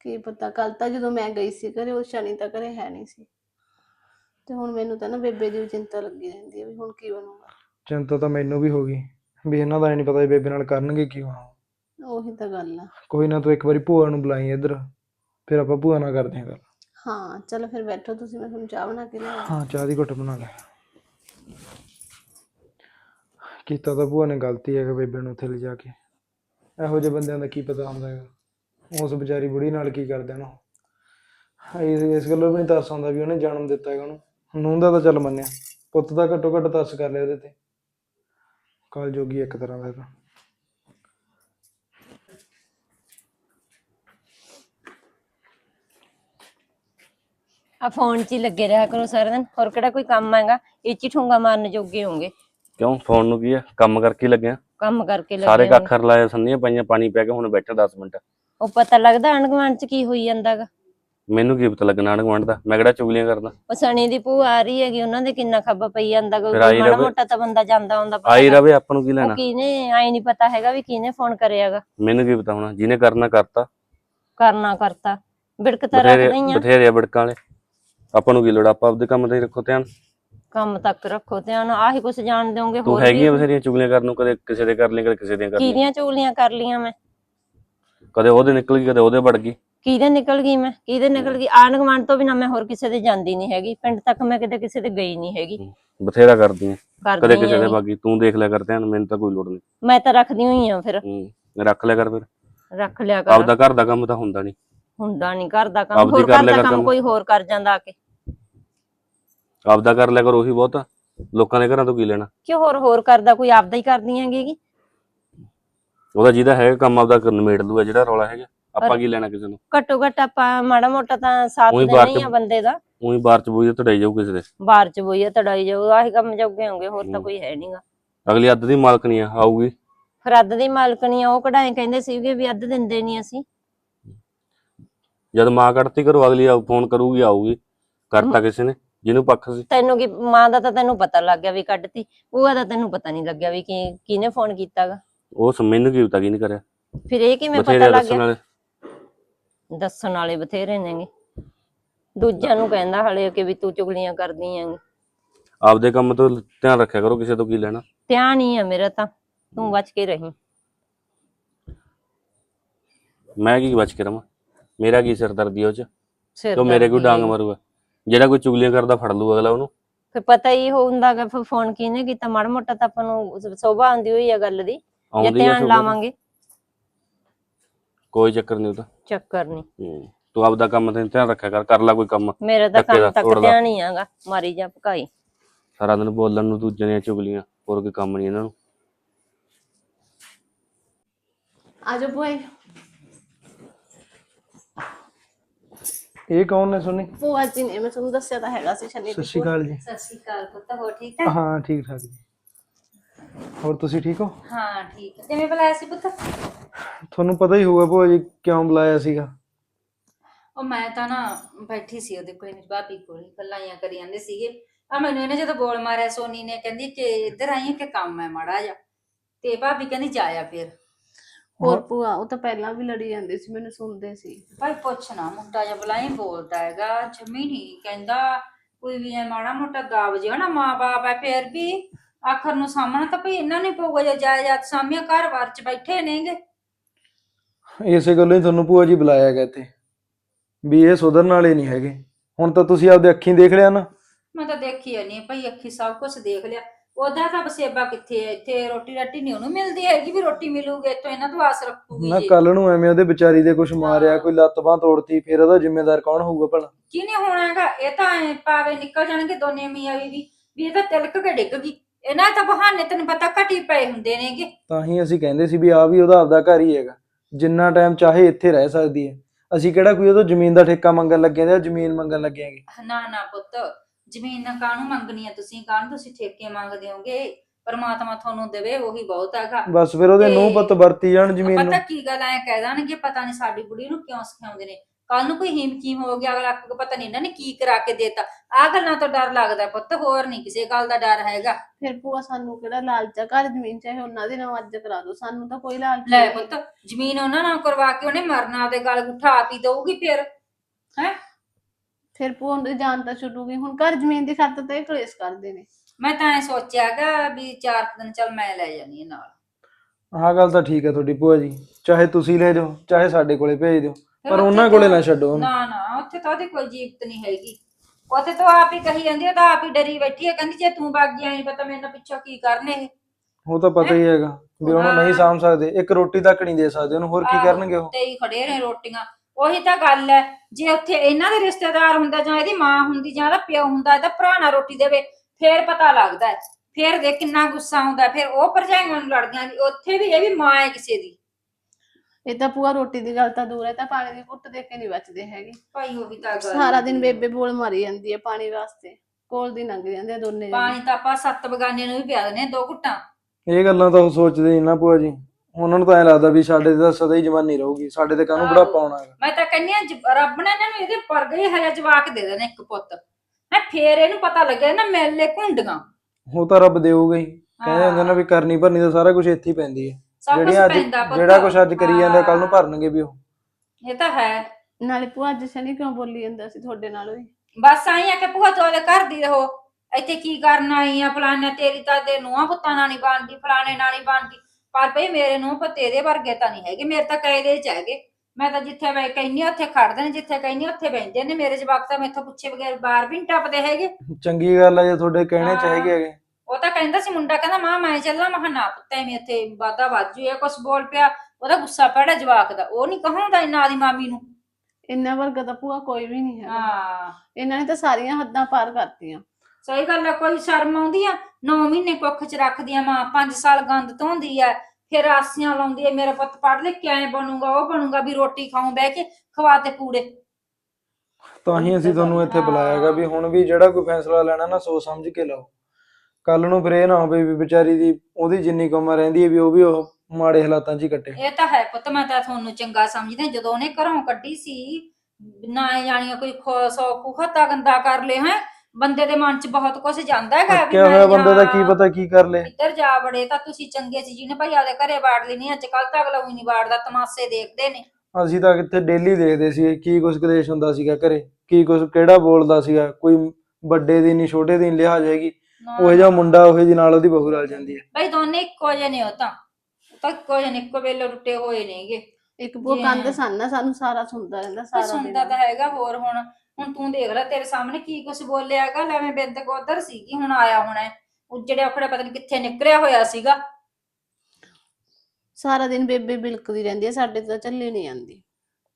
ਕੀ ਪਤਾ ਕੱਲ ਤਾਂ ਜਦੋਂ ਮੈਂ ਗਈ ਸੀ ਘਰੇ ਉਹ ਸ਼ਨੀ ਤਾਂ ਘਰੇ ਹੈ ਨਹੀਂ ਸੀ। ਤੇ ਹੁਣ ਮੈਨੂੰ ਤਾਂ ਨਾ ਬੇਬੇ ਦੀ ਵੀ ਚਿੰਤਾ ਲੱਗੀ ਰਹਿੰਦੀ ਹੈ ਵੀ ਹੁਣ ਕੀ ਬਣੂਗਾ। ਚਿੰਤਾ ਤਾਂ ਮੈਨੂੰ ਵੀ ਹੋ ਗਈ ਵੀ ਇਹਨਾਂ ਦਾ ਨਹੀਂ ਪਤਾ ਵੀ ਬੇਬੇ ਨਾਲ ਕਰਨਗੇ ਕੀ ਹੋਣਾ। ਉਹੀ ਤਾਂ ਗੱਲ ਆ। ਕੋਈ ਨਾ ਤੂੰ ਇੱਕ ਵਾਰੀ ਭੂਆ ਨੂੰ ਬੁਲਾਈ ਇੱਧਰ ਫਿਰ ਆਪਾਂ ਭੂਆ ਨਾਲ ਕਰਦੇ ਹਾਂ ਗੱਲ। ਹਾਂ, ਚਲੋ ਫਿਰ ਬੈਠੋ ਤੁਸੀਂ, ਮੈਂ ਤੁਹਾਨੂੰ ਚਾਹ ਬਣਾ ਕੇ ਲਿਆਵਾਂ। ਹਾਂ, ਚਾਹ ਦੀ ਘੁੱਟ ਬਣਾ ਲੈ। ਕੀਤਾ ਤਾਂ ਭੂਆ ਨੇ ਗਲਤੀ ਹੈ ਕਿ ਬੇਬੇ ਨੂੰ ਉੱਥੇ ਲਿਜਾ ਕੇ। ਇਹੋ ਜਿਹੇ ਬੰਦਿਆਂ ਦਾ ਕੀ ਪਤਾ ਹੁੰਦਾ ਹੈਗਾ। ਉਸ ਵਿਚਾਰੀ ਬੁੜੀ ਨਾਲ ਕੀ ਕਰ ਦੇਣਾ ਇਸ ਇਸ ਗੱਲੋਂ ਵੀ ਨਹੀਂ ਤਰਸ ਆਉਂਦਾ ਵੀ ਉਹਨੇ ਜਨਮ ਦਿੱਤਾ ਹੈਗਾ ਉਹਨੂੰ। ਨੂੰਹ ਦਾ ਤਾਂ ਚੱਲ ਮੰਨਿਆ। ਪੁੱਤ ਦਾ ਘੱਟੋ ਘੱਟ ਤਰਸ ਕਰ ਲਿਆ ਉਹਦੇ ਤੇ। ਕਾਲ ਜੋਗੀ ਇੱਕ ਤਰ੍ਹਾਂ ਦਾ ਤਾਂ ਆ ਫੋਨ 'ਚ ਹੀ ਲੱਗੇ ਰਿਹਾ ਕਰੋ ਸਾਰਾ ਦਿਨ। ਹੋਰ ਕਿਹੜਾ ਕੋਈ ਕੰਮ ਹੈਗਾ? ਇਹ 'ਚ ਹੀ ਠੂੰਗਾ ਮਾਰਨ ਜੋਗੇ ਹੋਗੇ ਕਿਉਂ? ਫੋਨ ਨੂੰ ਕੀ ਆ? ਕੰਮ ਕਰਕੇ ਹੀ ਲੱਗਿਆ ਕੰਮ ਕਰਕੇ ਸਾਰੇ ਲੱਗੇ ਹੋਗੇ। ਕੱਖਰ ਲਾਏ ਸੰਨੀਆਂ ਪਈਆਂ ਪਾਣੀ ਪੈ ਕੇ ਹੁਣ ਬੈਠਾ 10 ਮਿੰਟ। ਉਹ ਪਤਾ ਲੱਗਦਾ ਅਣਗਵਾਨ 'ਚ ਕੀ ਹੋਈ ਜਾਂਦਾਗਾ। ਮੈਨੂੰ ਕੀ ਪਤਾ ਲੱਗਣਾ ਅਣਗਵਾਂਡ ਦਾ? ਮੈਂ ਕਿਹੜਾ ਚੁਗਲੀਆਂ ਕਰਦਾ? ਉਹ ਸਣੀ ਦੀ ਭੂਆ ਆ ਰਹੀ ਹੈਗੀ ਉਹਨਾਂ ਦੇ ਕਿੰਨਾ ਖੱਬਾ ਪਈ ਜਾਂਦਾਗਾ। ਫਿਰ ਆਈ ਮਾੜਾ ਰਵੇ। ਮੋਟਾ ਤਾਂ ਬੰਦਾ ਜਾਂਦਾ ਹੁੰਦਾ ਪਤਾ ਆਈ ਰਵੇ ਆਪਾਂ ਨੂੰ ਕੀ ਲੈਣਾ? ਉਹ ਕਿਹਨੇ ਆਈ ਨਹੀਂ ਪਤਾ ਹੈਗਾ ਵੀ ਕਿਹਨੇ ਫੋਨ ਕਰਿਆਗਾ। ਮੈਨੂੰ ਕੀ ਪਤਾ ਹੋਣਾ? ਜਿਹਨੇ ਕਰਨਾ ਕਰਤਾ। ਕਰਨਾ ਕਰਤਾ। ਬਿੜਕ ਤਾਂ ਬਥੇਰੇ ਰੱਖਦੇ ਹੀ ਆ। ਬਥੇਰੇ ਆ ਬੜਕਾਂ ਵਾਲੇ। ਆਪਾਂ ਨੂੰ ਕੀ ਲੋੜ ਆਪਾਂ ਆਪਦੇ ਕੰਮ ਤੇ ਹੀ ਰੱਖੋ ਧਿਆਨ। ਕੰਮ ਤੱਕ ਰੱਖੋ ਧਿਆਨ ਆਹੀ ਕੁਛ ਜਾਣ ਦਿਓਗੇ ਤੂੰ ਹੋਰ ਹੈਗੀਆਂ ਵੀ ਬਥੇਰੀਆਂ ਚੁਗਲੀਆਂ ਕਰਨ ਨੂੰ ਕਦੇ ਕਿਸੇ ਦੇ ਕਰ ਲਈ ਕਦੇ ਕਿਸੇ ਦੀਆਂ ਕਰ ਲਈ। ਕਿਹਦੀਆਂ ਚੋਲੀਆਂ ਕਰ ਲੀਆਂ ਮੈਂ। ਕਦੇ ਉਹਦੇ ਨਿਕਲ ਗਈ ਕਦੇ ਉਹਦੇ ਵੜ ਗਈ। ਕਿਹਦੇ ਨਿਕਲ ਗਈ ਮੈਂ? ਕਿਹਦੇ ਨਿਕਲ ਗਈ? ਆਂਢ ਗੁਆਂਢ ਤੋਂ ਬਿਨਾ ਮੈਂ ਹੋਰ ਕਿਸੇ ਦੇ ਜਾਂਦੀ ਨਹੀਂ ਹੈਗੀ। ਪਿੰਡ ਤੱਕ ਮੈਂ ਕਿਤੇ ਕਿਸੇ ਦੇ ਗਈ ਨਹੀਂ ਹੈਗੀ। ਬਥੇਰਾ ਕਰਦੀ ਆ ਕਦੇ ਕਰਦੀ ਕਿਸੇ ਦੇ ਆ ਬਾਗੀ ਤੂੰ ਦੇਖ ਲਿਆ ਕਰ ਧਿਆਨ ਮੈਨੂੰ ਤਾਂ ਕੋਈ ਲੋੜ ਨਹੀਂ। ਮੈਂ ਤਾਂ ਰੱਖਦੀ ਹੋਈ ਆ ਫਿਰ। ਹੂੰ ਰੱਖ ਲਿਆ ਕਰ ਫਿਰ। ਰੱਖ ਲਿਆ ਕਰ। ਆਪਦਾ ਘਰ ਦਾ ਕੰਮ ਤਾਂ ਹੁੰਦਾ ਨਹੀਂ। ਹੁੰਦਾ ਨਹੀਂ ਘਰ ਦਾ ਕੰਮ। ਆਪਦੀ ਹੋਰ ਕਰ ਘਰ ਲਿਆ ਦਾ ਕਰ ਕੰਮ ਕੰਮ। ਕੋਈ ਹੋਰ ਕਰ ਜਾਂਦਾ ਆ ਕੇ। ਆਪਦਾ ਕਰ ਲਿਆ ਕਰ ਉਹੀ ਬਹੁਤ ਆ। ਲੋਕਾਂ ਦੇ ਘਰਾਂ ਤੋਂ ਕੀ ਲੈਣਾ? ਕਿ ਹੋਰ ਹੋਰ ਕਰਦਾ ਕੋਈ ਆਪਦਾ ਹੀ ਕਰਦੀ ਹੈਗੀ ਉਹਦਾ ਜਿਹਦਾ ਹੈਗਾ ਕੰਮ ਆਪਦਾ ਕਰ ਨਿਮੇੜ ਲੂਗਾ ਜਿਹੜਾ ਰੌਲਾ ਹੈਗਾ। ਆਪਾਂ ਕੀ ਲੈਣਾ ਕਿਸੇ ਨੂੰ? ਘੱਟੋ ਘੱਟ ਆਪਾਂ ਮਾੜਾ ਮੋਟਾ ਤਾਂ ਸਾਥ ਉਹੀ ਦੇਣਾ ਬਾਤ ਹੀ ਆ ਬੰਦੇ ਦਾ। ਉਹੀ ਬਾਹਰ ਚ ਬੋਈ ਤੜਾਈ ਜਾਊ ਕਿਸੇ ਦੇ। ਬਾਹਰ ਚ ਬੋਈਏ ਤੜਾਈ ਜਾਊ ਆਹੀ ਕੰਮ ਜਾਊਗੇ ਹੋਗੇ ਹੋਰ ਤਾਂ ਹੂੰ। ਕੋਈ ਹੈ ਨਹੀਂਗਾ ਅਗਲੀ ਅੱਧ ਦੀ ਮਾਲਕਣੀ ਆ ਆਊਗੀ। ਫਿਰ ਅੱਧ ਦੀ ਮਾਲਕਣੀ ਆ ਉਹ ਕਢਾਏ ਕਹਿੰਦੇ ਸੀਗੇ ਵੀ ਅੱਧ ਦਿੰਦੇ ਨਹੀਂ ਅਸੀਂ। ਜਦ ਮਾਂ ਕੱਢਤੀ ਕਰੋ ਅਗਲੀ ਫੋਨ ਕਰੂਗੀ ਆਊਗੀ। ਕਰਤਾ ਕਿਸੇ ਨੇ। ਜਿਹਨੂੰ ਪੱਖ ਸੀ। ਤੈਨੂੰ ਕੀ ਮਾਂ ਦਾ ਤਾਂ ਤੈਨੂੰ ਪਤਾ ਲੱਗ ਗਿਆ ਵੀ ਕੱਢਤੀ ਭੂਆ ਦਾ ਤੈਨੂੰ ਪਤਾ ਨਹੀਂ ਲੱਗਿਆ ਵੀ ਕੀ ਕਿਹਨੇ ਫੋਨ ਕੀਤਾਗਾ। ਉਹ ਸ- ਮੈਨੂੰ ਕੀ ਪਤਾ ਕੀ ਨਹੀਂ ਕਰਿਆ। ਫਿਰ ਇਹ ਕਿਵੇਂ ਪਤਾ ਬਥੇਰੇ ਲੱਗ ਦੱਸਣ ਗਿਆ ਵਾਲੇ। ਦੱਸਣ ਵਾਲੇ ਬਥੇਰੇ ਨੇਗੇ ਦੂਜਿਆਂ ਨੂੰ ਕਹਿੰਦਾ ਹਲੇ ਕਿ ਵੀ ਤੂੰ ਚੁਗਲੀਆਂ ਕਰਦੀ ਆਂ ਆਪਦੇ ਕੰਮ ਤੋਂ ਧਿਆਨ ਰੱਖਿਆ ਕਰੋ ਕਿਸੇ ਤੋਂ ਕੀ ਲੈਣਾ। ਧਿਆਨ ਹੀ ਆ ਮੇਰਾ ਤਾਂ ਤੂੰ ਬਚ ਕੇ ਰਹੀਂ। ਮੈਂ ਕੀ ਬਚ ਕੇ ਰਵਾਂ? ਮੇਰਾ ਕੀ ਸਿਰਦਰਦੀ ਉਹ ਚ? ਸਿਰ ਤੋ ਮੇਰੇ ਦਰਦ ਡਾਂਗ। ਮਾਰੂਗਾ। ਜਿਹੜਾ ਕੋਈ ਚੁਗਲੀਆਂ ਕਰਦਾ ਫੜ ਲੂ ਅਗਲਾ ਉਹਨੂੰ ਫਿਰ ਪਤਾ ਹੀ ਹੁੰਦਾਗਾ ਫਿਰ ਫੋਨ ਕਿਹਨੇ ਕੀਤਾ ਮਾੜਾ ਮੋਟਾ ਤਾਂ ਆਪਾਂ ਨੂੰ ਸੋਭਾ ਆਉਂਦੀ ਹੋਈ ਆ ਗੱਲ ਦੀ ਜੇ ਆਉਂਦੀ ਆ ਧਿਆਨ ਸਗੋਂ। ਲਾਵਾਂਗੇ ਕੋਈ ਚੱਕਰ ਨਹੀਂ ਉਹਦਾ ਚੱਕਰ ਨਹੀਂ ਹੂੰ। ਤੂੰ ਆਪਦਾ ਕੰਮ ਤੇ ਧਿਆਨ ਰੱਖਿਆ ਕਰ ਕਰ ਲੈ ਕੋਈ ਕੰਮ ਮੇਰਾ ਤਾਂ ਧੱਕੇ ਦਾ ਕੰਮ ਤੱਕ ਤੋੜ। ਧਿਆਨ ਹੀ ਆਗਾ ਮਾਰੀ ਜਾ ਭਕਾਈ ਸਾਰਾ ਦਿਨ ਬੋਲਣ ਨੂੰ ਦੂਜੇ ਦੀਆਂ ਚੁਗਲੀਆਂ ਹੋਰ ਕੋਈ ਕੰਮ ਨਹੀਂ ਇਹਨਾਂ ਨੂੰ ਆਜੋ ਭੂਆ ਜੀ। ਇਹ ਕੌਣ ਨੇ ਸੁਣੀ ਭੂਆ ਜੀ ਨੇ ਮੈਂ ਤੁਹਾਨੂੰ ਦੱਸਿਆ ਤਾਂ ਹੈਗਾ ਸੀ ਸ਼ਨੀ ਸਤਿ ਸ਼੍ਰੀ ਅਕਾਲ ਜੀ। ਸਤਿ ਸ਼੍ਰੀ ਅਕਾਲ ਪੁੱਤ ਹੋ ਠੀਕ ਹਾਂ ਠੀਕ ਠਾਕ ਜੀ। ਹੋਰ ਤੁਸੀਂ ਠੀਕ ਹੋ? ਹਾਂ ਠੀਕ। ਹੈ ਕਿਵੇਂ ਬੁਲਾਇਆ ਸੀ ਪੁੱਤ? ਤੁਹਾਨੂੰ ਪਤਾ ਹੀ ਹੋਊਗਾ ਭੂਆ ਜੀ ਕਿਉਂ ਬੁਲਾਇਆ ਸੀਗਾ। ਉਹ ਮੈਂ ਤਾਂ ਨਾ ਬੈਠੀ ਸੀ ਉਹਦੇ ਕੋਲ ਮੇਰੀ ਭਾਬੀ ਕੋਲ ਗੱਲਾਂ ਹੀ ਕਰੀ ਜਾਂਦੇ ਸੀਗੇ। ਆ ਮੈਨੂੰ ਇਹਨੇ ਜਦੋਂ ਬੋਲ ਮਾਰਿਆ ਸੋਨੀ ਨੇ ਕਹਿੰਦੀ ਕਿ ਇੱਧਰ ਆਈ ਕਿ ਕੰਮ ਹੈ ਮਾੜਾ ਜਾ ਤੇ ਭਾਬੀ ਕਹਿੰਦੀ ਜਾਇਆ ਫਿਰ। ਹੋਰ ਭੂਆ ਉਹ ਤਾਂ ਪਹਿਲਾਂ ਵੀ ਲੜੀ ਜਾਂਦੇ ਸੀ ਮੈਨੂੰ ਸੁਣਦੇ ਸੀ। ਭਾਈ ਪੁੱਛ ਨਾ ਮੁੰਡਾ ਜਿਹਾ ਬੁਲਾਈ ਬੋਲਦਾ ਹੈਗਾ ਜਮੀ ਨਹੀਂ ਕਹਿੰਦਾ ਕੋਈ ਵੀ ਐ ਮਾੜਾ ਮੋਟਾ ਦਾਬ ਜਿਹਾ ਨਾ ਮਾਂ-ਬਾਪ ਹੈ ਫਿਰ ਵੀ ਆਖਰ ਨੂੰ ਸਾਹਮਣਾ ਤਾਂ ਭਈ ਇਹਨਾਂ ਨੇ ਪਊਗਾ ਜੇ ਜਾਇਦਾਦ ਸਾਹਮਣੇ ਘਰ-ਬਾਰ ਚ ਬੈਠੇ ਨੇਗੇ। ਇਸੇ ਗੱਲੋਂ ਹੀ ਤੁਹਾਨੂੰ ਭੂਆ ਜੀ ਬੁਲਾਇਆ ਗਿਆ ਇੱਥੇ ਵੀ ਇਹ ਸੁਧਰਨ ਵਾਲੇ ਨਹੀਂ ਹੈਗੇ। ਹੁਣ ਤਾਂ ਤੁਸੀਂ ਆਪਦੇ ਅੱਖੀਂ ਦੇਖ ਲਿਆ ਨਾ। ਮੈਂ ਤਾਂ ਦੇਖੀ ਨਹੀਂ ਭਈ ਅੱਖੀ ਸਭ ਕੁਝ ਦੇਖ ਲਿਆ। ਉਹਦਾ ਤਾਂ ਬਸੇਬਾ ਕਿੱਥੇ ਹੈ ਇੱਥੇ ਰੋਟੀ ਰਾਟੀ ਨਹੀਂ ਉਹਨੂੰ ਮਿਲਦੀ ਹੈਗੀ ਵੀ ਰੋਟੀ ਮਿਲੂਗੀ ਇੱਥੋਂ ਇਹਨਾਂ ਤੋਂ ਆਸ ਰੱਖੂਗੀ। ਨਾ ਜੀ ਕੱਲ ਨੂੰ ਐਵੇਂ ਉਹਦੇ ਵਿਚਾਰੀ ਦੇ ਕੁਝ ਮਾਰਿਆ ਕੋਈ ਲੱਤ ਬਾਹ ਤੋੜਤੀ ਫਿਰ ਉਹਦਾ ਜ਼ਿੰਮੇਦਾਰ ਕੌਣ ਹੋਊਗਾ ਭਲਾ? ਕਿਹਨੇ ਹੋਣਾ ਹੈਗਾ? ਇਹ ਤਾਂ ਐਂ ਪਾਵੇ ਨਿਕਲ ਜਾਣਗੇ ਦੋਨੇ ਮੀਆਂ ਬੀਵੀ ਵੀ ਇਹ ਤਾਂ ਤਿਲਕ ਕੇ ਡਿੱਗ ਗਈ। ਇਹਨਾਂ ਤਾਂ ਬਹਾਨੇ ਤੈਨੂੰ ਪਤਾ ਘਟੀ ਪਏ ਹੁੰਦੇ ਨੇਗੇ। ਤਾਂ ਹੀ ਅਸੀਂ ਕਹਿੰਦੇ ਸੀ ਵੀ ਆ ਵੀ ਉਹਦਾ ਆਪਦਾ ਘਰ ਹੀ ਹੈਗਾ। ਜਿੰਨਾ ਟਾਈਮ ਚਾਹੇ ਇੱਥੇ ਰਹਿ ਸਕਦੀ ਹੈ। ਅਸੀਂ ਕਿਹੜਾ ਕੋਈ ਉਹਦੋਂ ਜ਼ਮੀਨ ਦਾ ਠੇਕਾ ਮੰਗਣ ਲੱਗੇ ਜਾਂ ਜ਼ਮੀਨ ਮੰਗਣ ਲੱਗੇ ਹੈਗੇ ਨਾ ਨਾ ਪੁੱਤ ਜ਼ਮੀਨ ਨਾ ਕਾਹਨੂੰ ਮੰਗਣੀ ਆ ਤੁਸੀਂ? ਕਾਹਨੂੰ ਤੁਸੀਂ ਠੇਕੇ ਮੰਗਦੇ ਹੋਗੇ? ਪਰਮਾਤਮਾ ਤੁਹਾਨੂੰ ਦੇਵੇ ਉਹੀ ਬਹੁਤ ਹੈਗਾ। ਬਸ ਫਿਰ ਉਹਦੇ ਤੇ- ਨੂੰਹ ਪੁੱਤ ਵਰਤੀ ਜਾਣ ਜ਼ਮੀਨ ਪਤਾ ਨੂੰ। ਕੀ ਗੱਲ ਐ ਕਹਿ ਦੇਣਗੇ ਪਤਾ ਨਹੀਂ ਸਾਡੀ ਬੁੜੀ ਨੂੰ ਕਿਉਂ ਸਿਖਾਉਂਦੇ ਨੇ। ਕੱਲ ਨੂੰ ਕੋਈ ਹਿਮ ਕੀ ਹੋ ਗਿਆ ਅਗਲਾ ਆਖੂਗਾ ਪਤਾ ਨਹੀਂ ਇਹਨਾਂ ਨੇ ਕੀ ਕਰਾ ਕੇ ਦੇਤਾ। ਆ ਗੱਲਾਂ ਤੋਂ ਡਰ ਲੱਗਦਾ ਪੁੱਤ ਹੋਰ ਨਹੀਂ ਕਿਸੇ ਗੱਲ ਦਾ ਡਰ ਹੈਗਾ। ਫਿਰ ਭੂਆ ਸਾਨੂੰ ਕਿਹੜਾ ਲਾਲਚ ਆ? ਘਰ ਜ਼ਮੀਨ ਚਾਹੇ ਉਹਨਾਂ ਦੇ ਨਾਮ ਅੱਜ ਕਰਾ ਦੋ ਸਾਨੂੰ ਤਾਂ ਕੋਈ ਲਾਲਚ ਲੈ ਨਹੀਂ। ਪੁੱਤ ਜ਼ਮੀਨ ਉਹਨਾਂ ਨਾਲ ਕਰਵਾ ਕੇ ਉਹਨੇ ਮਰਨਾ ਦੇ ਗਲ ਉਠਾ ਪੀ ਦਊਗੀ ਫਿਰ ਹੈ? ਫਿਰ ਭੂਆ ਉਹਦੀ ਜਾਨ ਤਾਂ ਛੁੱਟੂਗੀ ਹੁਣ ਘਰ ਜ਼ਮੀਨ ਦੀ ਖਾਤਰ ਤੇ ਕਲੇਸ਼ ਕਰਦੇ ਨੇ। ਮੈਂ ਤਾਂ ਐ ਸੋਚਿਆਗਾ ਵੀ ਚਾਰ ਕੁ ਦਿਨ ਚੱਲ ਮੈਂ ਲੈ ਜਾਨੀ ਆ ਨਾਲ। ਆਹ ਗੱਲ ਤਾਂ ਠੀਕ ਹੈ ਤੁਹਾਡੀ ਭੂਆ ਜੀ ਚਾਹੇ ਤੁਸੀਂ ਲੈ ਜਾਓ ਚਾਹੇ ਸਾਡੇ ਕੋਲੇ ਭੇਜ ਦਿਓ ਫਿਰ ਪਰ ਉੱਥੇ ਉਹਨਾਂ ਕੋਲੇ ਤਾਂ- ਨਾ ਛੱਡੋ ਉਹਨੂੰ। ਨਾ ਨਾ ਉੱਥੇ ਤਾਂ ਉਹਦੀ ਕੋਈ ਜੀਵਤ ਨਹੀਂ ਹੈਗੀ। ਉੱਥੇ ਤਾਂ ਆਪ ਹੀ ਕਹੀ ਜਾਂਦੀ ਉਹ ਤਾਂ ਆਪ ਹੀ ਡਰੀ ਬੈਠੀ ਹੈ ਕਹਿੰਦੀ ਜੇ ਤੂੰ ਵਗ ਗਿਆ ਨਹੀਂ ਪਤਾ ਮੇਰੇ ਨਾਲ ਪਿੱਛੋਂ ਕੀ ਕਰਨੇ ਇਹ? ਉਹ ਤਾਂ ਪਤਾ ਹੀ ਹੈਗਾ ਵੀ ਉਹਨੂੰ ਨਹੀਂ। ਸਾਂਭ ਸਕਦੇ ਇੱਕ ਰੋਟੀ ਤੱਕ ਨਹੀਂ ਦੇ ਸਕਦੇ ਉਹਨੂੰ ਹੋਰ ਕੀ ਕਰਨਗੇ ਉਹ? ਤੇ ਹੀ ਖੜੇ ਨੇ ਰੋਟੀਆਂ। ਉਹੀ ਤਾਂ ਗੱਲ ਹੈ। ਜੇ ਉੱਥੇ ਇਹਨਾਂ ਦੇ ਰਿਸ਼ਤੇਦਾਰ ਹੁੰਦਾ ਜਾਂ ਇਹਦੀ ਮਾਂ ਹੁੰਦੀ ਜਾਂ ਇਹਦਾ ਪਿਓ ਹੁੰਦਾ ਇਹਦਾ ਭਰਾ ਨਾ ਰੋਟੀ ਦੇਵੇ ਫੇਰ ਪਤਾ ਲੱਗਦਾ ਹੈ। ਫੇਰ ਦੇ ਕਿੰਨਾ ਗੁੱਸਾ ਆਉਂਦਾ ਫਿਰ ਉਹ ਭਰਜਾਈਆਂ ਨੂੰ ਲੜਦੀਆਂ ਨੇ ਉੱਥੇ ਵੀ ਇਹ ਵੀ ਮਾਂ ਹੈ ਕਿਸੇ ਦੀ। ਇਹ ਤਾਂ ਭੂਆ ਰੋਟੀ ਦੀ ਗੱਲ ਤਾਂ ਦੂਰ ਹੈ ਤਾਂ ਪਾਣੀ ਦੀ ਘੁੱਟ ਦੇ ਕੇ ਨਹੀਂ ਬਚਦੇ ਹੈਗੇ। ਭਾਈ ਉਹੀ ਤਾਂ ਗੱਲ ਸਾਰਾ ਦਿਨ ਬੇਬੇ ਬੋਲ ਮਾਰੀ ਜਾਂਦੀ ਹੈ ਪਾਣੀ ਵਾਸਤੇ ਕੋਲ ਦੀ ਲੰਘ ਜਾਂਦੇ ਆ ਦੋਨੇ ਜਣੇ। ਪਾਣੀ ਤਾਂ ਆਪਾਂ ਸੱਤ ਬਗਾਨੇ ਨੂੰ ਵੀ ਪਿਆ ਦਿੰਦੇ ਹਾਂ, ਦੋ ਘੁੱਟਾਂ। ਇਹ ਗੱਲਾਂ ਤਾਂ ਉਹ ਸੋਚਦੇ ਨਹੀਂ ਨਾ ਭੂਆ ਜੀ। ਉਹਨਾਂ ਨੂੰ ਤਾਂ ਐ ਲੱਗਦਾ ਵੀ ਸਾਡੇ ਤੇ ਤਾਂ ਸਦਾ ਹੀ ਜਵਾਨੀ ਰਹੂਗੀ ਸਾਡੇ ਤੇ ਕਾਹਨੂੰ। ਬੁਢਾਪਾ ਆਉਣਾ ਹੈਗਾ। ਮੈਂ ਤਾਂ ਕਹਿੰਦੀ ਆ ਰੱਬ ਨੇ ਇਹਨਾਂ ਨੂੰ ਇਹਦੇ ਪਰ ਗਏ ਹਜਾ ਜਵਾਕ ਦੇ ਦੇਣੇ ਇੱਕ ਪੁੱਤ। ਹੈ ਫੇਰ ਇਹਨੂੰ ਪਤਾ ਲੱਗਿਆ ਨਾ ਮੇਲੇ ਘੁੰਡੀਆਂ ਉਹ ਤਾਂ ਰੱਬ ਦੇਊਗਾ ਹੀ। ਕਹਿੰਦੇ ਹੁੰਦੇ ਨਾ। ਵੀ ਕਰਨੀ ਭਰਨੀ ਤਾਂ ਸਾਰਾ ਕੁਝ ਇੱਥੇ ਹੀ ਪੈਂਦੀ ਹੈ। ਸਭ ਕੁਝ ਜਿਹੜੀਆਂ ਅੱਜ ਪੈਂਦਾ ਪੁੱਤ। ਜਿਹੜਾ ਕੁਝ ਅੱਜ ਕਰੀ ਜਾਂਦੇ ਕੱਲ ਨੂੰ ਭਰਨਗੇ ਵੀ ਉਹ। ਇਹ ਤਾਂ ਹੈ। ਨਾਲੇ ਭੂਆ ਅੱਜ ਸ਼ਨੀ ਕਿਉਂ ਬੋਲੀ ਜਾਂਦਾ ਸੀ ਤੁਹਾਡੇ ਨਾਲ ਵੀ? ਬਸ ਆਈ ਆ ਕਿ ਭੂਆ ਤੂੰ ਉਹਦੇ ਘਰ ਦੀ ਰਹੋ। ਇੱਥੇ ਕੀ ਕਰਨ ਆਈ ਆ ਫਲਾਣਾ ਤੇਰੀ ਤਾਂ ਦੇ ਨੂੰਹਾਂ ਪੁੱਤਾਂ ਨਾਲ ਨਹੀਂ ਬਣਦੀ ਫਲਾਣੇ ਨਾਲ ਨਹੀਂ ਬਣਦੀ। ਪਰ ਭਈ ਮੇਰੇ ਨੂੰਹ ਪੁੱਤ ਇਹਦੇ ਵਰਗੇ ਤਾਂ ਨਹੀਂ ਹੈਗੇ ਮੇਰੇ ਤਾਂ ਕਾਇਦੇ ਚ ਹੈਗੇ। ਮੈਂ ਤਾਂ ਜਿੱਥੇ ਮੈਂ ਕਹਿੰਨੀ ਉੱਥੇ ਖੜਦੇ ਨੇ ਜਿੱਥੇ ਕਹਿੰਨੀ ਉੱਥੇ ਬੈਠਦੇ ਨੇ। ਮੇਰੇ ਜਵਾਕ ਤਾਂ ਮੈਥੋਂ ਪੁੱਛੇ ਬਗੈਰ ਬਾਹਰ ਵੀ ਟੱਪਦੇ ਹੈਗੇ। ਚੰਗੀ ਗੱਲ ਹੈ ਜੇ ਤੁਹਾਡੇ ਕਹਿਣੇ ਚ ਹਾਂ। ਹੈਗੇ ਹੈਗੇ। ਉਹ ਤਾਂ ਕਹਿੰਦਾ ਸੀ ਮੁੰਡਾ ਕਹਿੰਦਾ ਮਾਂ ਮੈਂ ਚੱਲਾਂ। ਮੈਂ ਕਿਹਾ ਨਾ ਪੁੱਤ ਐਵੇਂ ਇੱਥੇ ਵਾਦਾ ਵਾਜੂ ਇਹ ਕੁਛ ਬੋਲ ਪਿਆ। ਉਹਦਾ ਗੁੱਸਾ ਪੜਾ ਜਵਾਕ ਦਾ। ਉਹ ਨਹੀਂ ਕਹਾਉਂਦਾ ਇਹਨਾਂ ਦੀ ਮਾਮੀ ਨੂੰ। ਇੰਨਾ ਵਰਗਾ ਤਾਂ ਭੂਆ ਕੋਈ ਵੀ ਨਹੀਂ ਹੈ ਹਾਂ। ਇਹਨਾਂ ਨੇ ਤਾਂ ਸਾਰੀਆਂ ਹੱਦਾਂ ਪਾਰ ਕਰਤੀਆਂ। ਸਹੀ ਗੱਲ ਹੈ ਕੋਈ ਸ਼ਰਮ ਆਉਂਦੀ ਆ? 9 ਮਹੀਨੇ ਕੁੱਖ ਚ ਰੱਖਦੀ ਆ ਮਾਂ 5 ਸਾਲ ਗੰਦ ਧੋਂਦੀ ਆ ਫਿਰ ਆਸੀਆਂ ਲਾਉਂਦੀ ਆ ਮੇਰਾ ਪੁੱਤ ਪੜ ਲੈ ਕੇ ਐ ਬਣੂਗਾ ਉਹ ਬਣੂਗਾ ਵੀ ਰੋਟੀ ਖਾਉਂ ਬਹਿ ਕੇ ਖਵਾ ਤੇ ਪੂੜੇ। ਤਾਂ ਹੀ ਅਸੀਂ ਤੁਹਾਨੂੰ ਇੱਥੇ ਬੁਲਾਇਆ ਹੈਗਾ ਵੀ ਹੁਣ ਵੀ ਜਿਹੜਾ ਕੋਈ ਫੈਸਲਾ ਲੈਣਾ ਨਾ ਸੋਚ ਸਮਝ ਕੇ ਲਓ। ਕੱਲ ਨੂੰ ਫਿਰ ਇਹ ਨਾ ਹੋਵੇ ਵੀ ਵਿਚਾਰੀ ਦੀ ਉਹਦੀ ਜਿੰਨੀ ਕੁ ਉਮਰ ਰਹਿੰਦੀ ਹੈ ਵੀ ਉਹ ਵੀ ਉਹ ਮਾੜੇ ਹਾਲਾਤਾਂ 'ਚ ਹੀ ਕੱਟੇ। ਇਹ ਤਾਂ ਹੈ ਪੁੱਤ ਮੈਂ ਤਾਂ ਤੁਹਾਨੂੰ ਚੰਗਾ ਸਮਝਦਾ ਜਦੋਂ ਉਹਨੇ ਘਰੋਂ ਕੱਢੀ ਸੀ ਨਾ ਜਾਣੀਆਂ ਕੋਈ ਖੋ- ਸੌ ਕੁਹਤਾ ਗੰਦਾ ਕਰ ਲੇ ਹੈ? ਬੰਦੇ ਦੇ ਮਨ 'ਚ ਬਹੁਤ ਕੁਝ ਜਾਂਦਾ ਹੈਗਾ ਵੀ ਥੱਕਿਆ ਮੈਂ ਹੋਇਆ ਬੰਦਾ ਦਾ ਕੀ ਪਤਾ ਕੀ ਕਰ ਲੇ। ਇੱਧਰ ਜਾ ਬੜੇ ਤਾਂ ਤੁਸੀਂ ਚੰਗੇ ਸੀ ਜਿਹਨੇ ਭਾਈ ਆਦੇ ਘਰੇ ਬਾੜ ਲੈਣੀ ਅੱਜ ਕੱਲ ਤਾਂ ਅਗਲਾ ਵੀ ਨਹੀਂ ਬਾੜਦਾ ਤਮਾਸ਼ੇ ਦੇਖਦੇ ਨੇ। ਅਸੀਂ ਤਾਂ ਕਿੱਥੇ ਡੇਲੀ ਦੇਖਦੇ ਸੀ ਕੀ ਕੁਛ ਕਲੇਸ਼ ਹੁੰਦਾ ਸੀਗਾ ਘਰੇ ਕੀ ਕੁਛ ਕਿਹੜਾ ਬੋਲਦਾ ਸੀਗਾ ਕੋਈ ਵੱਡੇ ਦੀ ਨਹੀਂ ਛੋਟੇ ਦੀ ਨੀ ਲਿਹਾਜ਼ ਹੈਗੀ। ਨਾ, ਉਹ ਜਿਹਾ ਮੁੰਡਾ ਉਹ ਜੀ ਨਾਲ ਉਹਦੀ ਬਹੂ ਰਲ ਜਾਂਦੀ ਹੈ। ਭਾਈ ਦੋਨੇ ਇੱਕੋ ਜਿਹੇ ਨੇ ਉਹ ਤਾਂ। ਉਹ ਤਾਂ ਇੱਕੋ ਜਿਹੇ ਨੇ ਇੱਕੋ ਵੇਲੇ ਟੁੱਟੇ ਹੋਏ ਨੇਗੇ। ਇੱਕ ਜੀ। ਕੰਧ ਸਾਨਾ ਸਾਨੂੰ ਸਾਰਾ ਸੁਣਦਾ ਰਹਿੰਦਾ ਸਾਰਾ ਸੁਣਦਾ ਦਿਨ। ਤਾਂ ਹੈਗਾ ਹੋਰ ਹੁਣ ਹੁਣ ਤੂੰ ਦੇਖ ਲੈ ਤੇਰੇ ਸਾਹਮਣੇ ਕੀ ਕੁਝ ਬੋਲਿਆਗਾ ਲੈ ਮੈਂ ਬਿੰਦ ਕੋ ਉਧਰ ਸੀਗੀ ਹੁਣ ਆਇਆ ਹੋਣਾ ਉਜੜੇ ਆਪਣੇ ਪਤਾ ਨਹੀਂ ਕਿੱਥੇ ਨਿਕਲਿਆ ਹੋਇਆ ਸੀਗਾ। ਸਾਰਾ ਦਿਨ ਬੇਬੇ ਬਿਲਕਦੀ ਰਹਿੰਦੀ ਹੈ ਸਾਡੇ ਤੋਂ ਤਾਂ ਝੱਲੀ ਨਹੀਂ ਜਾਂਦੀ।